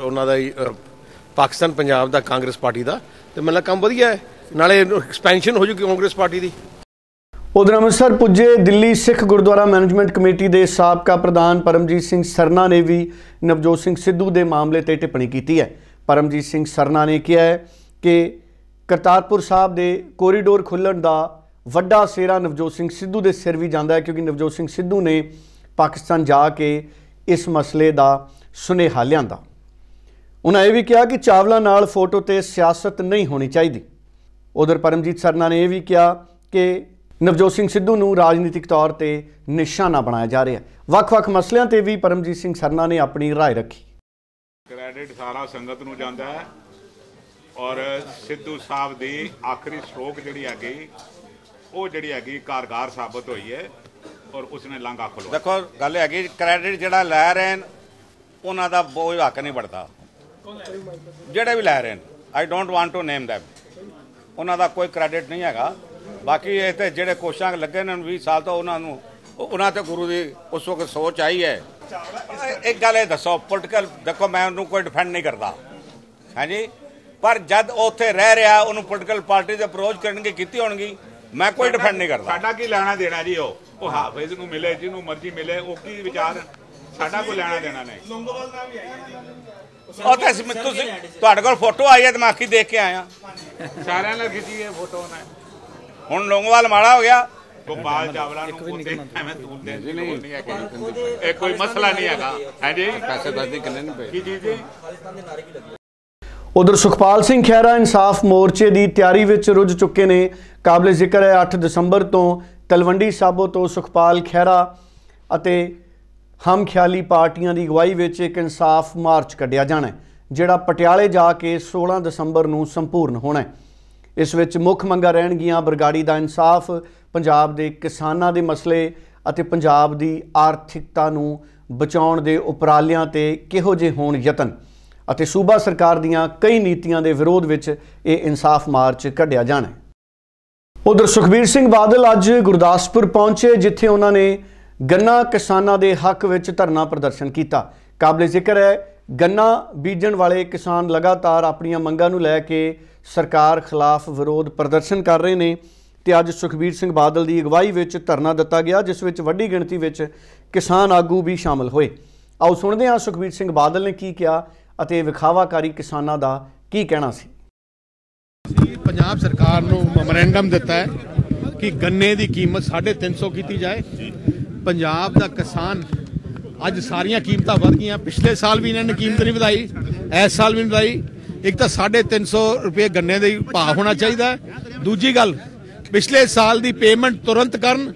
ਉਹਨਾਂ ਦਾ ਪਾਕਿਸਤਾਨ ਪੰਜਾਬ ਦਾ ਕਾਂਗਰਸ ਪਾਰਟੀ ਦਾ। ਤੇ ਮੈਨੂੰ ਕੰਮ ਵਧੀਆ ਹੈ। ਨਾਲੇ ਐਕਸਪੈਂਸ਼ਨ ਹੋ ਜੂਗੀ ਕਾਂਗਰਸ ਪਾਰਟੀ ਦੀ। ਉਧਰ ਅੰਮ੍ਰਿਤਸਰ ਪੁੱਜੇ ਦਿੱਲੀ ਸਿੱਖ ਗੁਰਦੁਆਰਾ ਮੈਨੇਜਮੈਂਟ ਕਮੇਟੀ ਦੇ ਸਾਬਕਾ ਪ੍ਰਧਾਨ ਪਰਮਜੀਤ ਸਿੰਘ ਸਰਨਾ ਨੇ ਵੀ ਨਵਜੋਤ ਸਿੰਘ ਸਿੱਧੂ ਦੇ ਮਾਮਲੇ ਤੇ ਟਿੱਪਣੀ ਕੀਤੀ ਹੈ। ਪਰਮਜੀਤ ਸਿੰਘ ਸਰਨਾ ਨੇ ਕਿਹਾ ਹੈ ਕਿ ਕਰਤਾਰਪੁਰ ਸਾਹਿਬ ਦੇ ਕੋਰੀਡੋਰ ਖੁੱਲਣ ਦਾ ਵੱਡਾ ਸੇਰਾ ਨਵਜੋਤ ਸਿੰਘ ਸਿੱਧੂ ਦੇ ਸਿਰ ਵੀ ਜਾਂਦਾ ਹੈ, ਕਿਉਂਕਿ ਨਵਜੋਤ ਸਿੰਘ ਸਿੱਧੂ ਨੇ ਪਾਕਿਸਤਾਨ ਜਾ ਕੇ ਇਸ ਮਸਲੇ ਦਾ ਸੁਨੇਹਾ ਲਿਆਂਦਾ। ਉਹਨਾਂ ਇਹ ਵੀ ਕਿਹਾ ਕਿ ਚਾਵਲਾ ਨਾਲ ਫੋਟੋ ਤੇ ਸਿਆਸਤ ਨਹੀਂ ਹੋਣੀ ਚਾਹੀਦੀ। ਉਧਰ ਪਰਮਜੀਤ ਸਰਨਾ ਨੇ ਇਹ ਵੀ ਕਿਹਾ ਕਿ ਨਵਜੋਤ ਸਿੰਘ ਸਿੱਧੂ ਨੂੰ ਰਾਜਨੀਤਿਕ ਤੌਰ ਤੇ ਨਿਸ਼ਾਨਾ ਬਣਾਇਆ ਜਾ ਰਿਹਾ ਹੈ ਵੱਖ-ਵੱਖ ਮਸਲਿਆਂ ਤੇ ਵੀ ਪਰਮਜੀਤ ਸਿੰਘ ਸਰਨਾ ਨੇ ਆਪਣੀ رائے ਰੱਖੀ ਕ੍ਰੈਡਿਟ ਸਾਰਾ ਸੰਗਤ ਨੂੰ ਜਾਂਦਾ ਹੈ ਔਰ ਸਿੱਧੂ ਸਾਹਿਬ ਦੀ ਆਖਰੀ ਸਟ੍ਰੋਕ ਜਿਹੜੀ ਹੈਗੀ ਉਹ ਜਿਹੜੀ ਹੈਗੀ ਕਾਰਗਰ ਸਾਬਤ ਹੋਈ ਹੈ ਔਰ ਉਸਨੇ ਲਾਂਘਾ ਖੁਲਵਾ ਦੇਖੋ ਗੱਲ ਹੈਗੀ ਕ੍ਰੈਡਿਟ ਜਿਹੜਾ ਲੈ ਰਹੇ ਨੇ ਉਹਨਾਂ ਦਾ ਕੋਈ ਹੱਕ ਨਹੀਂ ਬਣਦਾ ਜਿਹੜੇ ਵੀ ਲੈ ਰਹੇ ਨੇ I don't want to name them ਉਹਨਾਂ ਦਾ ਕੋਈ ਕ੍ਰੈਡਿਟ ਨਹੀਂ ਹੈਗਾ ਬਾਕੀ ਇਹ ਤੇ ਜਿਹੜੇ ਕੋਸ਼ਾਂ ਲੱਗੇ ਨੇ 20 ਸਾਲ ਤੋਂ ਉਹਨਾਂ ਨੂੰ ਉਹ- ਉਹਨਾਂ ਤੇ ਗੁਰੂ ਦੀ ਉਸ ਵਕਤ ਸੋਚ ਆਈ ਹੈ। ਇੱਕ ਗੱਲ ਇਹ ਦੱਸੋ ਪੋਲੀਟੀਕਲ ਦੇਖੋ ਮੈਂ ਉਹਨੂੰ ਕੋਈ ਡਿਫੈਂਡ ਨਹੀਂ ਕਰਦਾ। ਹਾਂਜੀ? ਪਰ ਜਦ ਉਹ ਉੱਥੇ ਰਹਿ ਰਿਹਾ ਉਹਨੂੰ ਪੋਲੀਟੀਕਲ ਪਾਰਟੀ ਦੇ ਅਪਰੋਚ ਕਰਨਗੇ ਕੀਤੀ ਹੋਣਗੀ ਮੈਂ ਕੋਈ ਡਿਫੈਂਡ ਨਹੀਂ ਕਰਦਾ। ਸਾਡਾ ਕੀ ਲੈਣਾ ਦੇਣਾ ਜੀ ਉਹ? ਉਹ ਹਾਫਿਜ਼ ਨੂੰ ਮਿਲੇ ਜਿਹਨੂੰ ਮਰਜ਼ੀ ਮਿਲੇ ਉਹ ਕੀ ਵਿਚਾਰ ਸਾਡਾ ਕੋਈ ਲੈਣਾ ਦੇਣਾ ਨਹੀਂ। ਉਹ ਤਾਂ ਅਸੀਂ- ਤੁਸੀਂ ਤੁਹਾਡੇ ਕੋਲ ਫੋਟੋ ਆਈ ਹੈ ਤੇ ਮੈਂ ਅੱਖੀ ਦੇਖ ਕੇ ਆਇਆ। ਸਾਰਿਆਂ ਨਾਲ ਖਿੱਚੀ ਹੈ ਫੋਟੋ ਨੇ ਹੁਣ ਲੋਂਗੋਵਾਲ ਮਾੜਾ ਹੋ ਗਿਆ। ਗੋਪਾਲ ਚਾਵਲਾ ਨੂੰ ਉੱਤੇ ਐਵੇਂ ਤੂੰ ਦੇ। ਨਹੀਂ ਹੈ ਇਹ ਕੋਈ ਮਸਲਾ ਨਹੀਂ ਹੈਗਾ। ਹਾਂਜੀ ਪੈਸੇ ਦੱਸਦੀ ਕਿੰਨੇ ਨਹੀਂ ਪਏ ਕੀ ਜੀ? ਜੀ ਉਧਰ ਸੁਖਪਾਲ ਸਿੰਘ ਖਹਿਰਾ ਇਨਸਾਫ ਮੋਰਚੇ ਦੀ ਤਿਆਰੀ ਵਿੱਚ ਰੁੱਝ ਚੁੱਕੇ ਨੇ। ਕਾਬਲੇ ਜ਼ਿਕਰ ਹੈ 8 ਦਸੰਬਰ ਤੋਂ ਤਲਵੰਡੀ ਸਾਬੋ ਤੋਂ ਸੁਖਪਾਲ ਖਹਿਰਾ ਅਤੇ ਹਮ ਖਿਆਲੀ ਪਾਰਟੀਆਂ ਦੀ ਅਗਵਾਈ ਵਿੱਚ ਇੱਕ ਇਨਸਾਫ ਮਾਰਚ ਕੱਢਿਆ ਜਾਣਾ ਹੈ ਜਿਹੜਾ ਪਟਿਆਲੇ ਜਾ ਕੇ 16 ਦਸੰਬਰ ਨੂੰ ਸੰਪੂਰਨ ਹੋਣਾ ਹੈ। ਇਸ ਵਿੱਚ ਮੁੱਖ ਮੰਗਾਂ ਰਹਿਣਗੀਆਂ ਬਰਗਾੜੀ ਦਾ ਇਨਸਾਫ, ਪੰਜਾਬ ਦੇ ਕਿਸਾਨਾਂ ਦੇ ਮਸਲੇ ਅਤੇ ਪੰਜਾਬ ਦੀ ਆਰਥਿਕਤਾ ਨੂੰ ਬਚਾਉਣ ਦੇ ਉਪਰਾਲਿਆਂ ਤੇ ਕਿਹੋ ਜਿਹੇ ਹੋਣ ਯਤਨ। ਅਤੇ ਸੂਬਾ ਸਰਕਾਰ ਦੀਆਂ ਕਈ ਨੀਤੀਆਂ ਦੇ ਵਿਰੋਧ ਵਿੱਚ ਇਹ ਇਨਸਾਫ ਮਾਰਚ ਕੱਢਿਆ ਜਾਣਾ ਹੈ। ਉਧਰ ਸੁਖਬੀਰ ਸਿੰਘ ਬਾਦਲ ਅੱਜ ਗੁਰਦਾਸਪੁਰ ਪਹੁੰਚੇ, ਜਿੱਥੇ ਉਹਨਾਂ ਨੇ ਗੰਨਾ ਕਿਸਾਨਾਂ ਦੇ ਹੱਕ ਵਿੱਚ ਧਰਨਾ ਪ੍ਰਦਰਸ਼ਨ ਕੀਤਾ। ਕਾਬਲੇ ਜ਼ਿਕਰ ਹੈ, ਗੰਨਾ ਬੀਜਣ ਵਾਲੇ ਕਿਸਾਨ ਲਗਾਤਾਰ ਆਪਣੀਆਂ ਮੰਗਾਂ ਨੂੰ ਲੈ ਕੇ ਸਰਕਾਰ ਖਿਲਾਫ ਵਿਰੋਧ ਪ੍ਰਦਰਸ਼ਨ ਕਰ ਰਹੇ ਨੇ ਤੇ ਅੱਜ ਸੁਖਬੀਰ ਸਿੰਘ ਬਾਦਲ ਦੀ ਅਗਵਾਈ ਵਿੱਚ ਧਰਨਾ ਦਿੱਤਾ ਗਿਆ, ਜਿਸ ਵਿੱਚ ਵੱਡੀ ਗਿਣਤੀ ਵਿੱਚ ਕਿਸਾਨ ਆਗੂ ਵੀ ਸ਼ਾਮਲ ਹੋਏ। ਆਓ ਸੁਣਦੇ ਹਾਂ ਸੁਖਬੀਰ ਸਿੰਘ ਬਾਦਲ ਨੇ ਕੀ ਕਿਹਾ ਅਤੇ ਵਿਖਾਵਾਕਾਰੀ ਕਿਸਾਨਾਂ ਦਾ ਕੀ ਕਹਿਣਾ ਸੀ। ਪੰਜਾਬ ਸਰਕਾਰ ਨੂੰ ਮੈਮੋਰੈਂਡਮ ਦਿੱਤਾ ਹੈ ਕਿ ਗੰਨੇ ਦੀ ਕੀਮਤ 350 ਕੀਤੀ ਜਾਏ। ਪੰਜਾਬ ਦਾ ਕਿਸਾਨ ਅੱਜ ਸਾਰੀਆਂ ਕੀਮਤਾਂ ਵਧ ਗਈਆਂ। ਪਿਛਲੇ ਸਾਲ ਵੀ ਇਹਨਾਂ ਨੇ ਕੀਮਤ ਨਹੀਂ ਵਧਾਈ, ਇਸ ਸਾਲ ਵੀ ਨਹੀਂ ਵਧਾਈ। ਇੱਕ ਤਾਂ 350 ਰੁਪਏ ਗੰਨੇ ਦੇ ਭਾਅ ਹੋਣਾ ਚਾਹੀਦਾ ਦੂਜੀ ਗੱਲ, ਪਿਛਲੇ ਸਾਲ ਦੀ ਪੇਮੈਂਟ ਤੁਰੰਤ ਕਰਨ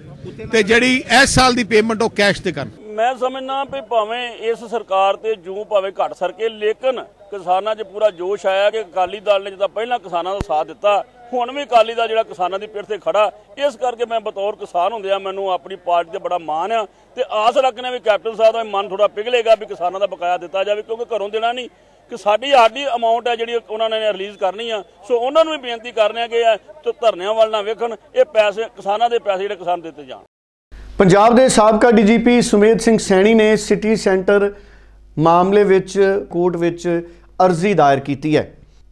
ਤੇ ਜਿਹੜੀ ਇਸ ਸਾਲ ਦੀ ਪੇਮੈਂਟ ਉਹ ਕੈਸ਼ ਤੇ ਕਰਨ। ਮੈਂ ਸਮਝਣਾ ਵੀ ਭਾਵੇਂ ਇਸ ਸਰਕਾਰ ਤੇ ਜੂ ਭਾਵੇਂ ਘੱਟ ਸਰਕੇ, ਲੇਕਿਨ ਕਿਸਾਨਾਂ 'ਚ ਪੂਰਾ ਜੋਸ਼ ਆਇਆ ਕਿ ਅਕਾਲੀ ਦਲ ਨੇ ਜਿੱਦਾਂ ਪਹਿਲਾਂ ਕਿਸਾਨਾਂ ਦਾ ਸਾਥ ਦਿੱਤਾ, ਹੁਣ ਵੀ ਅਕਾਲੀ ਦਲ ਜਿਹੜਾ ਕਿਸਾਨਾਂ ਦੀ ਪਿੱਠ ਤੇ ਖੜਾ, ਇਸ ਕਰਕੇ ਮੈਂ ਬਤੌਰ ਕਿਸਾਨ ਹੁੰਦਿਆਂ ਮੈਨੂੰ ਆਪਣੀ ਪਾਰਟੀ ਤੇ ਬੜਾ ਮਾਣ ਆ ਤੇ ਆਸ ਰੱਖਨੇ ਵੀ ਕੈਪਟਨ ਸਾਹਿਬ ਦਾ ਮਨ ਥੋੜਾ ਪਿਘਲੇਗਾ ਵੀ ਕਿਸਾਨਾਂ ਦਾ ਬਕਾਇਆ ਦਿੱਤਾ ਜਾਵੇ, ਕਿਉਂਕਿ ਘਰੋਂ ਦੇਣਾ ਨਹੀਂ। ਕਿ ਸਾਡੀ ਸਾਡੀ ਅਮਾਉਂਟ ਹੈ ਜਿਹੜੀ ਉਹਨਾਂ ਨੇ ਰਿਲੀਜ਼ ਕਰਨੀ ਆ। ਸੋ ਉਹਨਾਂ ਨੂੰ ਵੀ ਬੇਨਤੀ ਕਰਨੇ ਆ ਕਿ ਧਰਨਿਆਂ ਵੱਲ ਨਾ ਵੇਖਣ, ਇਹ ਪੈਸੇ ਕਿਸਾਨਾਂ ਦੇ ਪੈਸੇ ਜਿਹੜੇ ਕਿਸਾਨ ਦਿੱਤੇ ਜਾਣ। ਪੰਜਾਬ ਦੇ ਸਾਬਕਾ ਡੀਜੀਪੀ ਸੁਮੇਧ ਸਿੰਘ ਸੈਣੀ ਨੇ ਸਿਟੀ ਸੈਂਟਰ ਮਾਮਲੇ ਵਿੱਚ, ਕੋਰਟ ਵਿੱਚ ਅਰਜ਼ੀ ਦਾਇਰ ਕੀਤੀ ਹੈ।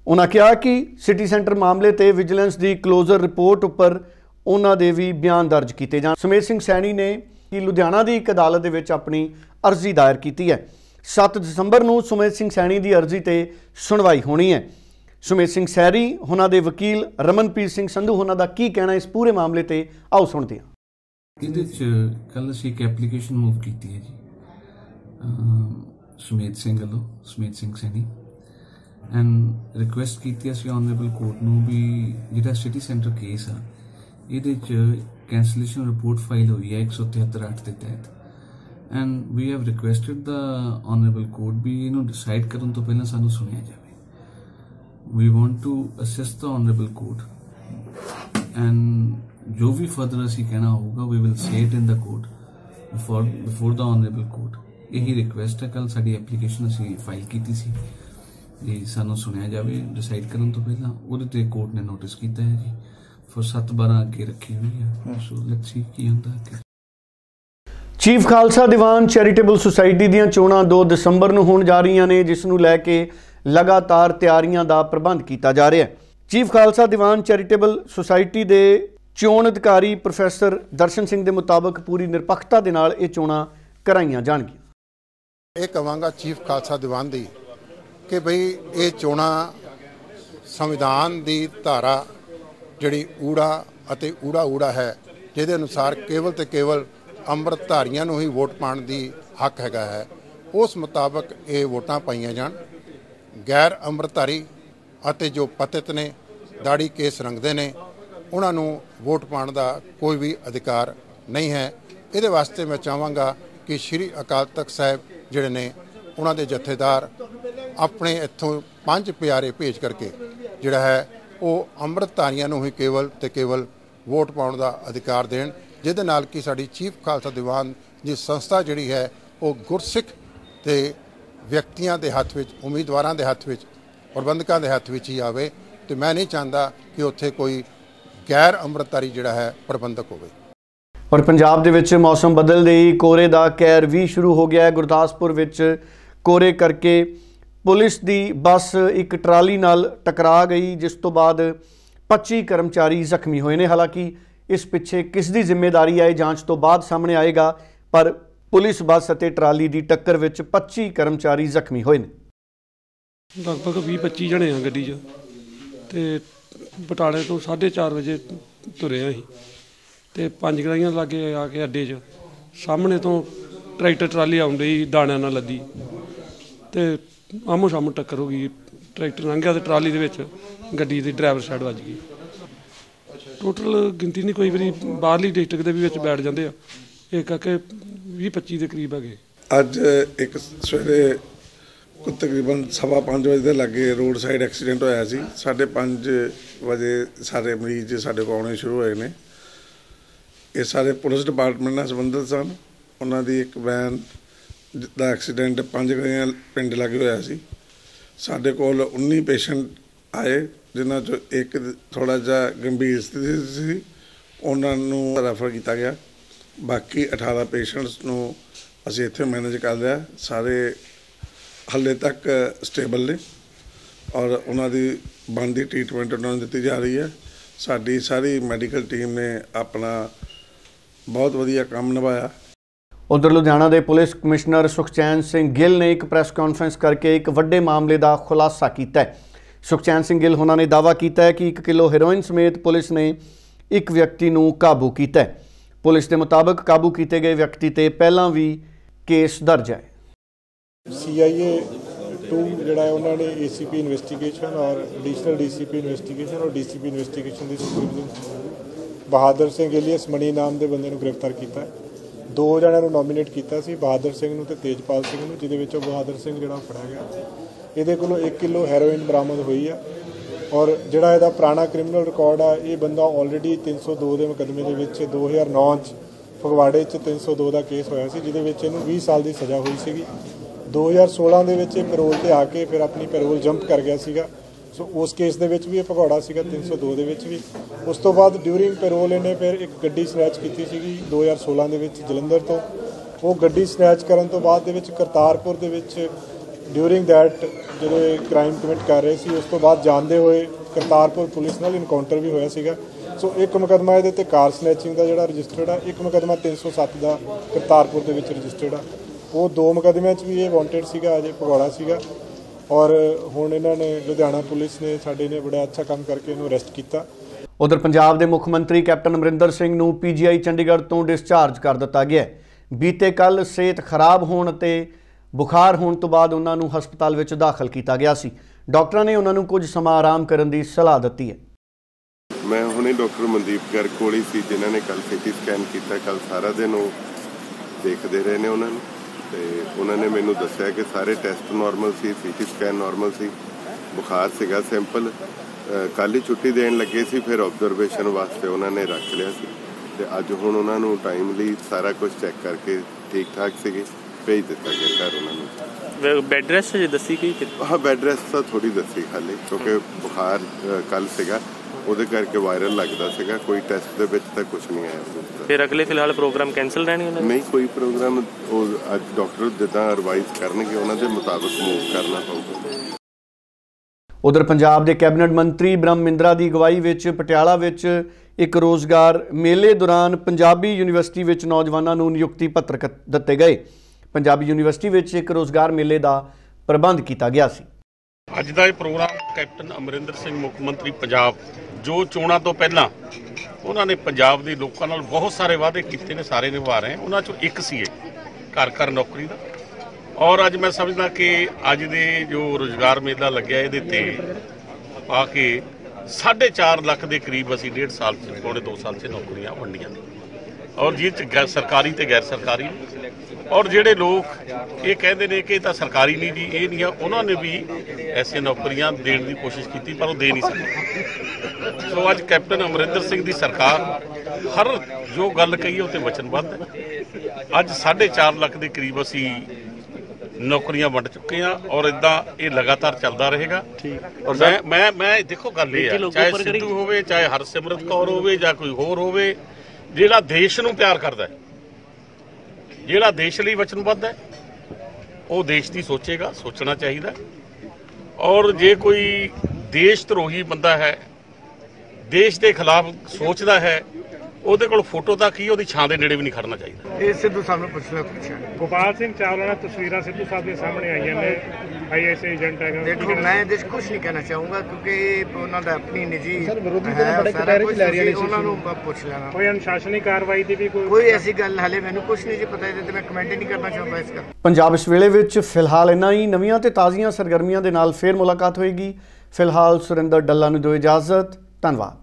ਉਹਨਾਂ ਕਿਹਾ ਕਿ ਸਿਟੀ ਸੈਂਟਰ ਮਾਮਲੇ ਤੇ ਵਿਜੀਲੈਂਸ ਦੀ ਕਲੋਜ਼ਰ ਰਿਪੋਰਟ ਉੱਪਰ ਉਹਨਾਂ ਦੇ ਵੀ ਬਿਆਨ ਦਰਜ ਕੀਤੇ ਜਾਣ। ਸੁਮੇਧ ਸਿੰਘ ਸੈਣੀ ਨੇ ਕਿ ਲੁਧਿਆਣਾ ਦੀ ਇੱਕ ਅਦਾਲਤ ਦੇ ਵਿੱਚ ਆਪਣੀ ਅਰਜ਼ੀ ਦਾਇਰ ਕੀਤੀ ਹੈ। 7 ਦਸੰਬਰ ਨੂੰ ਸੁਮੇਧ ਸਿੰਘ ਸੈਣੀ ਦੀ ਅਰਜ਼ੀ ਤੇ ਸੁਣਵਾਈ ਹੋਣੀ ਹੈ। ਸੁਮੇਧ ਸਿੰਘ ਸੈਰੀ ਉਹਨਾਂ ਦੇ ਵਕੀਲ ਰਮਨਪ੍ਰੀਤ ਸਿੰਘ ਸੰਧੂ, ਉਹਨਾਂ ਦਾ ਕੀ ਕਹਿਣਾ ਇਸ ਪੂਰੇ ਮਾਮਲੇ ਤੇ ਆਓ ਸੁਣਦੇ ਹਾਂ। ਇਹਦੇ ਚ ਕੱਲ ਅਸੀਂ ਇੱਕ ਐਪਲੀਕੇਸ਼ਨ ਮੂਵ ਕੀਤੀ ਹੈ ਜੀ। ਅਮ ਸੁਮੇਧ ਸਿੰਘ ਵੱਲੋਂ, ਸੁਮੇਧ ਸਿੰਘ ਸੈਣੀ। ਐਂਡ ਰਿਕੁਐਸਟ ਕੀਤੀ ਅਸੀਂ ਆਨਰੇਬਲ ਕੋਰਟ ਨੂੰ ਵੀ ਜਿਹੜਾ ਸਿਟੀ ਸੈਂਟਰ ਕੇਸ ਆ, ਇਹਦੇ ਚ ਕੈਂਸਲੇਸ਼ਨ ਰਿਪੋਰਟ ਫਾਈਲ ਹੋਈ ਹੈ 173 ਦੇ ਤਹਿਤ। And we have requested the honourable court ਵੀ ਇਹਨੂੰ ਡਿਸਾਈਡ ਕਰਨ ਤੋਂ ਪਹਿਲਾਂ ਸਾਨੂੰ ਸੁਣਿਆ ਜਾਵੇ। We want to assist the honorable court and ਜੋ ਵੀ ਫਰਦਰ ਅਸੀਂ ਕਹਿਣਾ ਹੋਊਗਾ we will say it in the court before before the honorable court ਇਹੀ ਰਿਕੁਐਸਟ ਹੈ ਕੱਲ ਸਾਡੀ ਐਪਲੀਕੇਸ਼ਨ ਅਸੀਂ ਫਾਈਲ ਕੀਤੀ ਸੀ। ਜੀ ਸਾਨੂੰ ਸੁਣਿਆ ਜਾਵੇ ਡਿਸਾਈਡ ਕਰਨ ਤੋਂ ਪਹਿਲਾਂ। ਉਹਦੇ ਤੇ ਕੋਰਟ ਨੇ ਨੋਟਿਸ ਕੀਤਾ ਹੈ ਜੀ। ਫੋਰ 7 12 ਅੱਗੇ ਰੱਖੀ ਹੋਈ ਹੈ। ਸੋ ਲੈਟਸ ਸੀ ਕੀ ਹੁੰਦਾ chief Khalsa Diwan charitable society ਦੀਆਂ ਚੋਣਾਂ 2 ਦਸੰਬਰ ਨੂੰ ਹੋਣ ਜਾ ਰਹੀਆਂ ਨੇ, ਜਿਸ ਨੂੰ ਲੈ ਕੇ ਲਗਾਤਾਰ ਤਿਆਰੀਆਂ ਦਾ ਪ੍ਰਬੰਧ ਕੀਤਾ ਜਾ ਰਿਹਾ ਹੈ। Chief Khalsa Diwan charitable society ਦੇ ਚੋਣ ਅਧਿਕਾਰੀ ਪ੍ਰੋਫੈਸਰ ਦਰਸ਼ਨ ਸਿੰਘ ਦੇ ਮੁਤਾਬਕ ਪੂਰੀ ਨਿਰਪੱਖਤਾ ਦੇ ਨਾਲ ਇਹ ਚੋਣਾਂ ਕਰਾਈਆਂ ਜਾਣਗੀਆਂ। ਇਹ ਕਵਾਂਗਾ ਚੀਫ ਖਾਲਸਾ ਦੀਵਾਨ ਦੀ ਕਿ ਭਈ ਇਹ ਚੋਣਾਂ ਸੰਵਿਧਾਨ ਦੀ ਧਾਰਾ ਜਿਹੜੀ ਊੜਾ ਅਤੇ ਊੜਾ ਊੜਾ ਹੈ, ਜਿਹਦੇ ਅਨੁਸਾਰ ਕੇਵਲ ਤੇ ਕੇਵਲ ਅੰਮ੍ਰਿਤਧਾਰੀਆਂ ਨੂੰ ਹੀ ਵੋਟ ਪਾਉਣ ਦੀ ਹੱਕ ਹੈਗਾ ਹੈ। ਉਸ ਮੁਤਾਬਕ ਇਹ ਵੋਟਾਂ ਪਾਈਆਂ ਜਾਣ। ਗੈਰ ਅੰਮ੍ਰਿਤਧਾਰੀ ਅਤੇ ਜੋ ਪਤਿਤ ਨੇ ਦਾੜੀ ਕੇਸ ਰੰਗਦੇ ਨੇ, ਉਹਨਾਂ ਨੂੰ ਵੋਟ ਪਾਉਣ ਦਾ ਕੋਈ ਵੀ ਅਧਿਕਾਰ ਨਹੀਂ ਹੈ। ਇਹਦੇ ਵਾਸਤੇ ਮੈਂ ਚਾਹਾਂਗਾ ਕਿ ਸ੍ਰੀ ਅਕਾਲ ਤਖਤ ਸਾਹਿਬ ਜਿਹੜੇ ਨੇ, ਉਹਨਾਂ ਦੇ ਜਥੇਦਾਰ ਆਪਣੇ ਇੱਥੋਂ ਪੰਜ ਪਿਆਰੇ ਭੇਜ ਕਰਕੇ ਜਿਹੜਾ ਹੈ, ਉਹ ਅੰਮ੍ਰਿਤਧਾਰੀਆਂ ਨੂੰ ਹੀ ਕੇਵਲ ਤੇ ਕੇਵਲ ਵੋਟ ਪਾਉਣ ਦਾ ਅਧਿਕਾਰ ਦੇਣ। ਜਿਹਦੇ ਨਾਲ ਕਿ ਸਾਡੀ ਚੀਫ ਖਾਲਸਾ ਦੀਵਾਨ ਦੀ ਸੰਸਥਾ ਜਿਹੜੀ ਹੈ, ਉਹ ਗੁਰਸਿੱਖ ਤੇ ਵਿਅਕਤੀਆਂ ਦੇ ਹੱਥ ਵਿੱਚ, ਉਮੀਦਵਾਰਾਂ ਦੇ ਹੱਥ ਵਿੱਚ, ਪ੍ਰਬੰਧਕਾਂ ਦੇ ਹੱਥ ਵਿੱਚ ਹੀ ਆਵੇ ਤੇ ਮੈਂ ਨਹੀਂ ਚਾਹੁੰਦਾ ਕਿ ਉੱਥੇ ਕੋਈ ਗੈਰ ਅੰਮ੍ਰਿਤਧਾਰੀ ਜਿਹੜਾ ਹੈ, ਪ੍ਰਬੰਧਕ ਹੋਵੇ। ਔਰ ਪੰਜਾਬ ਦੇ ਵਿੱਚ ਮੌਸਮ ਬਦਲਦੇ ਹੀ ਕੋਰੇ ਦਾ ਕਹਿਰ ਵੀ ਸ਼ੁਰੂ ਹੋ ਗਿਆ ਹੈ। ਗੁਰਦਾਸਪੁਰ ਵਿੱਚ ਕੋਰੇ ਕਰਕੇ ਪੁਲਿਸ ਦੀ ਬੱਸ ਇੱਕ ਟਰਾਲੀ ਨਾਲ ਟਕਰਾ ਗਈ, ਜਿਸ ਤੋਂ ਬਾਅਦ 25 ਕਰਮਚਾਰੀ ਜ਼ਖਮੀ ਹੋਏ ਨੇ। ਹਾਲਾਂਕਿ ਇਸ ਪਿੱਛੇ ਕਿਸ ਦੀ ਜ਼ਿੰਮੇਵਾਰੀ ਹੈ ਇਹ ਜਾਂਚ ਤੋਂ ਬਾਅਦ ਸਾਹਮਣੇ ਆਏਗਾ, ਪਰ ਪੁਲਿਸ ਬੱਸ ਅਤੇ ਟਰਾਲੀ ਦੀ ਟੱਕਰ ਵਿੱਚ 25 ਕਰਮਚਾਰੀ ਜ਼ਖਮੀ ਹੋਏ ਨੇ। ਲਗਭਗ 20-25 ਜਣੇ ਆ ਗੱਡੀ 'ਚ ਤੇ ਬਟਾਲੇ ਤੋਂ 4:30 ਵਜੇ ਤੁਰੇ ਅਸੀਂ ਤੇ ਪੰਜ ਗਰਾਈਆਂ ਲਾਗੇ ਆ ਕੇ ਅੱਡੇ 'ਚ ਸਾਹਮਣੇ ਤੋਂ ਟਰੈਕਟਰ ਟਰਾਲੀ ਆਉਂਦੀ ਦਾਣਿਆਂ ਨਾਲ ਲੱਦੀ ਤੇ ਆਮੋ ਸਾਹਮਣੇ ਟੱਕਰ ਹੋ ਗਈ, ਟਰੈਕਟਰ ਲੰਘਿਆ ਤੇ ਟਰਾਲੀ ਦੇ ਵਿੱਚ ਗੱਡੀ ਦੀ ਡਰਾਈਵਰ ਸਾਈਡ ਵੱਜ ਗਈ। ਟੋਟਲ ਗਿਣਤੀ ਨਹੀਂ, ਕੋਈ ਵਾਰੀ ਬਾਹਰਲੀ ਡਿਸਟ੍ਰਿਕਟ ਦੇ ਵੀ ਵਿੱਚ ਬੈਠ ਜਾਂਦੇ ਆ। ਇਹ ਕਰਕੇ 20-25 ਦੇ ਕਰੀਬ ਹੈਗੇ। ਅੱਜ ਇੱਕ ਸਵੇਰੇ ਕੁ ਤਕਰੀਬਨ ਸਵਾ ਪੰਜ ਵਜੇ ਦੇ ਲਾਗੇ ਰੋਡ ਸਾਈਡ ਐਕਸੀਡੈਂਟ ਹੋਇਆ ਸੀ। ਸਾਢੇ ਪੰਜ ਵਜੇ ਸਾਰੇ ਮਰੀਜ਼ ਸਾਡੇ ਕੋਲ ਆਉਣੇ ਸ਼ੁਰੂ ਹੋਏ ਨੇ। ਇਹ ਸਾਰੇ ਪੁਲਿਸ ਡਿਪਾਰਟਮੈਂਟ ਨਾਲ ਸੰਬੰਧਿਤ ਸਨ। ਉਹਨਾਂ ਦੀ ਇੱਕ ਵੈਨ ਦਾ ਐਕਸੀਡੈਂਟ ਪੰਜ ਗਈਆਂ ਪਿੰਡ ਲਾਗੇ ਹੋਇਆ ਸੀ। ਸਾਡੇ ਕੋਲ 19 ਪੇਸ਼ੈਂਟ ਆਏ। ਜਿਨ੍ਹਾਂ ਚੋਂ ਇੱਕ ਥੋੜਾ ਜਿਹਾ ਗੰਭੀਰ ਸਥਿਤੀ ਸੀ, ਉਹਨਾਂ ਨੂੰ ਰੈਫਰ ਕੀਤਾ ਗਿਆ। ਬਾਕੀ 18 ਪੇਸ਼ੈਂਟਸ ਨੂੰ ਅਸੀਂ ਇੱਥੇ ਮੈਨੇਜ ਕਰ ਲਿਆ। ਸਾਰੇ ਹਾਲੇ ਤੱਕ ਸਟੇਬਲ ਨੇ ਔਰ ਉਹਨਾਂ ਦੀ ਬਣਦੀ ਟ੍ਰੀਟਮੈਂਟ ਉਹਨਾਂ ਨੂੰ ਦਿੱਤੀ ਜਾ ਰਹੀ ਹੈ। ਸਾਡੀ ਸਾਰੀ ਮੈਡੀਕਲ ਟੀਮ ਨੇ ਆਪਣਾ ਬਹੁਤ ਵਧੀਆ ਕੰਮ ਨਿਭਾਇਆ। ਉਧਰ ਲੁਧਿਆਣਾ ਦੇ ਪੁਲਿਸ ਕਮਿਸ਼ਨਰ ਸੁਖਚੈਨ ਸਿੰਘ ਗਿੱਲ ਨੇ ਇੱਕ ਪ੍ਰੈਸ ਕਾਨਫਰੰਸ ਕਰਕੇ ਇੱਕ ਵੱਡੇ ਮਾਮਲੇ ਦਾ ਖੁਲਾਸਾ ਕੀਤਾ ਹੈ। ਸੁਖਚੈਨ ਸਿੰਘ ਗਿੱਲ ਉਹਨਾਂ ਨੇ ਦਾਅਵਾ ਕੀਤਾ ਹੈ ਕਿ 1 ਕਿਲੋ ਹੈਰੋਇਨ ਸਮੇਤ ਪੁਲਿਸ ਨੇ ਇੱਕ ਵਿਅਕਤੀ ਨੂੰ ਕਾਬੂ ਕੀਤਾ ਹੈ। ਪੁਲਿਸ ਦੇ ਮੁਤਾਬਕ ਕਾਬੂ ਕੀਤੇ ਗਏ ਵਿਅਕਤੀ ਤੇ ਪਹਿਲਾਂ ਵੀ ਕੇਸ ਦਰਜ ਹੈ। ਸੀਆਈਏ ਟੂ ਜਿਹੜਾ ਹੈ, ਉਹਨਾਂ ਨੇ ਏਸੀਪੀ ਇਨਵੈਸਟੀਗੇਸ਼ਨ ਔਰ ਐਡੀਸ਼ਨਲ ਡੀਸੀਪੀ ਇਨਵੈਸਟੀਗੇਸ਼ਨ ਔਰ ਡੀਸੀਪੀ ਇਨਵੈਸਟੀਗੇਸ਼ਨ ਦੀ ਸੁਪਰਵਿਜ਼ਨ ਬਹਾਦਰ ਸਿੰਘ ਏਲੀਅਸ ਮਣੀ ਨਾਮ ਦੇ ਬੰਦੇ ਨੂੰ ਗ੍ਰਿਫਤਾਰ ਕੀਤਾ। ਦੋ ਜਣਿਆਂ ਨੂੰ ਨੋਮੀਨੇਟ ਕੀਤਾ ਸੀ, ਬਹਾਦਰ ਸਿੰਘ ਨੂੰ ਤੇ ਤੇਜਪਾਲ ਸਿੰਘ ਨੂੰ, ਜਿਹਦੇ ਵਿੱਚੋਂ ਬਹਾਦਰ ਸਿੰਘ ਜਿਹੜਾ ਫੜਿਆ ਗਿਆ। ਇਹਦੇ ਕੋਲੋਂ 1 ਕਿਲੋ ਹੈਰੋਇਨ ਬਰਾਮਦ ਹੋਈ ਆ। ਔਰ ਜਿਹੜਾ ਇਹਦਾ ਪੁਰਾਣਾ ਕ੍ਰਿਮੀਨਲ ਰਿਕਾਰਡ ਆ, ਇਹ ਬੰਦਾ ਆਲਰੇਡੀ 302 ਦੇ ਮੁਕੱਦਮੇ ਦੇ ਵਿੱਚ 2009 ਚ ਫਗਵਾੜੇ ਚ 302 ਦਾ ਕੇਸ ਹੋਇਆ ਸੀ, ਜਿਹਦੇ ਵਿੱਚ ਇਹਨੂੰ 20 ਸਾਲ ਦੀ ਸਜ਼ਾ ਹੋਈ ਸੀਗੀ। 2016 ਦੇ ਵਿੱਚ ਇਹ ਪੈਰੋਲ ਤੇ ਆ ਕੇ ਫਿਰ ਆਪਣੀ ਪੈਰੋਲ ਜੰਪ ਕਰ ਗਿਆ ਸੀਗਾ। ਸੋ ਉਸ ਕੇਸ ਦੇ ਵਿੱਚ ਵੀ ਇਹ ਭਗੌੜਾ ਸੀਗਾ 302 ਦੇ ਵਿੱਚ ਵੀ। ਉਸ ਤੋਂ ਬਾਅਦ ਡਿਊਰਿੰਗ ਪੈਰੋਲ ਇਹਨੇ ਫਿਰ ਇੱਕ ਗੱਡੀ ਸਨੈਚ ਕੀਤੀ ਸੀਗੀ 2016 ਦੇ ਵਿੱਚ ਜਲੰਧਰ ਤੋਂ। ਉਹ ਗੱਡੀ ਸਨੈਚ ਕਰਨ ਤੋਂ ਬਾਅਦ ਦੇ ਵਿੱਚ ਕਰਤਾਰਪੁਰ ਦੇ ਵਿੱਚ ਡਿਊਰਿੰਗ ਦੈਟ ਜਿਹੜੇ ਕ੍ਰਾਈਮ ਕਮਿਟ ਕਰ ਰਹੇ ਸੀ, ਉਸ ਤੋਂ ਬਾਅਦ ਜਾਣਦੇ ਹੋਏ ਕਰਤਾਰਪੁਰ ਪੁਲਿਸ ਨਾਲ ਇਨਕਾਊਂਟਰ ਵੀ ਹੋਇਆ ਸੀਗਾ। ਸੋ ਇੱਕ ਮੁਕਦਮਾ ਇਹਦੇ ਤੇ ਕਾਰ ਸਨੈਚਿੰਗ ਦਾ ਜਿਹੜਾ ਰਜਿਸਟਰਡ ਆ, ਇੱਕ ਮੁਕਦਮਾ 307 ਦਾ ਕਰਤਾਰਪੁਰ ਦੇ ਵਿੱਚ ਰਜਿਸਟਰਡ ਆ। ਉਹ ਦੋ ਮੁਕਦਮਿਆਂ 'ਚ ਵੀ ਇਹ ਵਾਂਟਡ ਸੀਗਾ, ਅਜੇ ਭਗੌੜਾ ਸੀਗਾ। ਔਰ ਹੁਣ ਇਹਨਾਂ ਨੇ ਲੁਧਿਆਣਾ ਪੁਲਿਸ ਨੇ, ਸਾਡੇ ਨੇ ਬੜਾ ਅੱਛਾ ਕੰਮ ਕਰਕੇ ਇਹਨੂੰ ਅਰੈਸਟ ਕੀਤਾ। ਉਧਰ ਪੰਜਾਬ ਦੇ ਮੁੱਖ ਮੰਤਰੀ ਕੈਪਟਨ ਅਮਰਿੰਦਰ ਸਿੰਘ ਨੂੰ ਪੀਜੀਆਈ ਚੰਡੀਗੜ੍ਹ ਤੋਂ ਡਿਸਚਾਰਜ ਕਰ ਦਿੱਤਾ ਗਿਆ ਬੀਤੇ ਕੱਲ ਸਿਹਤ ਖਰਾਬ ਹੋਣ ਤੇ ਬੁਖਾਰ ਹੋਣ ਤੋਂ ਬਾਅਦ ਉਹਨਾਂ ਨੂੰ ਹਸਪਤਾਲ ਵਿੱਚ ਦਾਖਲ ਕੀਤਾ ਗਿਆ ਸੀ। ਡਾਕਟਰਾਂ ਨੇ ਉਹਨਾਂ ਨੂੰ ਕੁਝ ਸਮਾਂ ਆਰਾਮ ਕਰਨ ਦੀ ਸਲਾਹ ਦਿੱਤੀ ਹੈ। ਮੈਂ ਹੁਣੇ ਡਾਕਟਰ ਮਨਦੀਪ ਗਰਗ ਕੋਲ ਹੀ ਸੀ, ਜਿਨ੍ਹਾਂ ਨੇ ਕੱਲ ਸੀਟੀ ਸਕੈਨ ਕੀਤਾ ਕੱਲ ਸਾਰਾ ਦਿਨ ਉਹ ਦੇਖਦੇ ਰਹੇ ਨੇ ਉਹਨਾਂ ਨੂੰ। ਤੇ ਉਹਨਾਂ ਨੇ ਮੈਨੂੰ ਦੱਸਿਆ ਕਿ ਸਾਰੇ ਟੈਸਟ ਨਾਰਮਲ ਸੀ ਸੀਟੀ ਸਕੈਨ ਨਾਰਮਲ ਸੀ, ਬੁਖਾਰ ਸੀਗਾ ਸਿੰਪਲ ਕੱਲ ਹੀ ਛੁੱਟੀ ਦੇਣ ਲੱਗੇ ਸੀ, ਫਿਰ ਆਬਜ਼ਰਵੇਸ਼ਨ ਵਾਸਤੇ ਉਹਨਾਂ ਨੇ ਰੱਖ ਲਿਆ ਸੀ। ਤੇ ਅੱਜ ਹੁਣ ਉਹਨਾਂ ਨੂੰ ਟਾਈਮਲੀ ਸਾਰਾ ਕੁਝ ਚੈੱਕ ਕਰਕੇ ਠੀਕ ਠਾਕ ਸੀਗੇ। ਭੇਜ ਦਿੱਤਾ ਗਿਆ ਘਰ ਉਹਨਾਂ ਨੂੰ ਬੈੱਡ ਰੈਸਟ ਜੇ ਦੱਸੀ ਗਈ ਕਿ ਹਾਂ ਬੈੱਡ ਰੈਸਟ ਤਾਂ ਥੋੜੀ ਦੱਸੀ ਖਾਲੀ ਕਿਉਂਕਿ ਬੁਖਾਰ ਕੱਲ ਸੀਗਾ ਉਹਦੇ ਕਰਕੇ ਵਾਇਰਲ ਲੱਗਦਾ ਸੀਗਾ ਕੋਈ ਟੈਸਟ ਦੇ ਵਿੱਚ ਤਾਂ ਕੁਝ ਨਹੀਂ ਆਇਆ। ਫਿਰ ਅਗਲੇ ਫਿਲਹਾਲ ਪ੍ਰੋਗਰਾਮ ਕੈਨਸਲ ਰਹਿਣਗੇ? ਨਹੀਂ ਕੋਈ ਪ੍ਰੋਗਰਾਮ ਉਹ ਅੱਜ ਡਾਕਟਰ ਜਿੱਦਾਂ ਐਡਵਾਈਸ ਕਰਨਗੇ ਉਹਨਾਂ ਦੇ ਮੁਤਾਬਕ ਮੂਵ ਕਰਨਾ ਪਊਗਾ ਉਧਰ ਪੰਜਾਬ ਦੇ ਕੈਬਨਿਟ ਮੰਤਰੀ ਬ੍ਰਹਮ ਮਿੰਦਰਾ ਦੀ ਅਗਵਾਈ ਵਿੱਚ ਪਟਿਆਲਾ ਵਿੱਚ ਇੱਕ ਰੋਜ਼ਗਾਰ ਮੇਲੇ ਦੌਰਾਨ ਪੰਜਾਬੀ ਯੂਨੀਵਰਸਿਟੀ ਵਿੱਚ ਨੌਜਵਾਨਾਂ ਨੂੰ ਨਿਯੁਕਤੀ ਪੱਤਰ ਦਿੱਤੇ ਗਏ ਪੰਜਾਬੀ ਯੂਨੀਵਰਸਿਟੀ ਵਿੱਚ ਇੱਕ ਰੋਜ਼ਗਾਰ ਮੇਲੇ ਦਾ ਪ੍ਰਬੰਧ ਕੀਤਾ ਗਿਆ ਸੀ। ਅੱਜ ਦਾ ਇਹ ਪ੍ਰੋਗਰਾਮ ਕੈਪਟਨ ਅਮਰਿੰਦਰ ਸਿੰਘ, ਮੁੱਖ ਮੰਤਰੀ ਪੰਜਾਬ, ਜੋ ਚੋਣਾਂ ਤੋਂ ਪਹਿਲਾਂ ਉਹਨਾਂ ਨੇ ਪੰਜਾਬ ਦੇ ਲੋਕਾਂ ਨਾਲ ਬਹੁਤ ਸਾਰੇ ਵਾਅਦੇ ਕੀਤੇ ਨੇ, ਸਾਰੇ ਨਿਭਾ ਰਹੇ ਉਹਨਾਂ ਚੋਂ ਇੱਕ ਸੀ ਇਹ, ਘਰ ਘਰ ਨੌਕਰੀ ਦਾ। ਔਰ ਅੱਜ ਮੈਂ ਸਮਝਦਾ ਕਿ ਅੱਜ ਦੇ ਜੋ ਰੋਜ਼ਗਾਰ ਮੇਲਾ ਲੱਗਿਆ, ਇਹਦੇ ਤੇ ਆ ਕੇ 4.5 ਲੱਖ ਦੇ ਕਰੀਬ ਅਸੀਂ ਡੇਢ ਸਾਲ ਚ, ਪੌਣੇ 2 ਸਾਲ ਚ ਨੌਕਰੀਆਂ ਵੰਡੀਆਂ ਨੇ। ਔਰ ਜਿਹ ਚ ਗੈਰ ਸਰਕਾਰੀ ਤੇ ਗੈਰ ਸਰਕਾਰੀ। ਔਰ ਜਿਹੜੇ ਲੋਕ ਇਹ ਕਹਿੰਦੇ ਨੇ ਕਿ ਇਹ ਤਾਂ ਸਰਕਾਰੀ ਨਹੀਂ ਜੀ ਇਹ ਨਹੀਂ ਆ ਉਹਨਾਂ ਨੇ ਵੀ ਐਸੀਆਂ ਨੌਕਰੀਆਂ ਦੇਣ ਦੀ ਕੋਸ਼ਿਸ਼ ਕੀਤੀ ਪਰ ਉਹ ਦੇ ਨਹੀਂ ਸਕੇ। ਸੋ ਅੱਜ ਕੈਪਟਨ ਅਮਰਿੰਦਰ ਸਿੰਘ ਦੀ ਸਰਕਾਰ ਹਰ ਜੋ ਗੱਲ ਕਹੀ ਉਹ ਤੇ ਵਚਨਬੱਧ ਹੈ। ਅੱਜ 4.5 ਲੱਖ ਦੇ ਕਰੀਬ ਅਸੀਂ ਨੌਕਰੀਆਂ ਵੰਡ ਚੁੱਕੇ ਆ ਔਰ ਇਦਾਂ ਇਹ ਲਗਾਤਾਰ ਚੱਲਦਾ ਰਹੇਗਾ। ਔਰ ਮੈਂ ਮੈਂ ਮੈਂ ਦੇਖੋ ਗੱਲ ਇਹ ਹੈ ਚਾਹੇ ਸਿੱਧੂ ਹੋਵੇ ਚਾਹੇ ਹਰਸਿਮਰਤ ਕੌਰ ਹੋਵੇ ਜਾਂ ਕੋਈ ਹੋਰ ਹੋਵੇ ਜਿਹੜਾ ਦੇਸ਼ ਨੂੰ ਪਿਆਰ ਕਰਦਾ ਹੈ, ਜਿਹੜਾ ਦੇਸ਼ ਲਈ ਵਚਨਬੱਧ ਹੈ, ਉਹ ਦੇਸ਼ ਦੀ ਸੋਚੇਗਾ, ਸੋਚਣਾ ਚਾਹੀਦਾ ਔਰ ਜੇ ਕੋਈ ਦੇਸ਼ ਧਰੋਹੀ ਬੰਦਾ ਹੈ, ਦੇਸ਼ ਦੇ ਖਿਲਾਫ ਸੋਚਦਾ ਹੈ ਉਹਦੇ ਕੋਲ ਫੋਟੋ ਤਾਂ ਕੀ ਉਹਦੀ ਛਾਂ ਦੇ ਨੇੜੇ ਵੀ ਨਹੀਂ ਖੜਨਾ ਚਾਹੀਦਾ। ਇਹ ਸਿੱਧੂ ਸਾਹਿਬ ਨੂੰ ਪੁੱਛ ਲਓ ਪੁੱਛਿਆ। ਗੋਪਾਲ ਸਿੰਘ ਚਾਵਲਾ ਨਾਲ ਤਸਵੀਰਾਂ ਸਿੱਧੂ ਸਾਹਿਬ ਦੇ ਸਾਹਮਣੇ ਆਈਆਂ ਨੇ। ਆਈਐਸ ਏਜੰਟ ਹੈਗਾ ਦੇਖੋ ਮੈਂ ਇਹਦੇ 'ਚ ਕੁਝ ਨਹੀਂ ਕਹਿਣਾ ਚਾਹੂੰਗਾ ਕਿਉਂਕਿ ਇਹ ਉਹਨਾਂ ਦਾ ਆਪਣੀ ਨਿੱਜੀ ਸਰ, ਵਿਰੋਧੀ ਦਲ ਬੜੇ ਸਾਰਾ ਕਟਹਿਰੇ 'ਚ ਕੁਛ ਲੈ ਰਹੀਆਂ ਨੇ ਤੁਸੀਂ ਉਹਨਾਂ ਨੂੰ ਪੁੱਛ ਲੈਣਾ। ਕੋਈ ਅਨੁਸ਼ਾਸਨੀ ਕਾਰਵਾਈ ਦੀ ਵੀ ਕੋਈ ਕੋਈ ਐਸੀ ਗੱਲ ਹਲੇ ਮੈਨੂੰ ਕੁਝ ਨਹੀਂ ਜੀ ਪਤਾ ਇਹਦੇ ਤੇ ਮੈਂ ਕਮੈਂਟ ਹੀ ਨਹੀਂ ਕਰਨਾ ਚਾਹੁੰਦਾ ਇਸ ਦਾ ਪੰਜਾਬ ਇਸ ਵੇਲੇ ਵਿੱਚ ਫਿਲਹਾਲ ਇੰਨਾ ਹੀ। ਨਵੀਆਂ ਤੇ ਤਾਜ਼ੀਆਂ ਸਰਗਰਮੀਆਂ ਦੇ ਨਾਲ ਫੇਰ ਮੁਲਾਕਾਤ ਹੋਏਗੀ। ਫਿਲਹਾਲ ਸੁਰਿੰਦਰ ਡੱਲਾ ਨੂੰ ਦਿਓ ਇਜਾਜ਼ਤ। ਧੰਨਵਾਦ।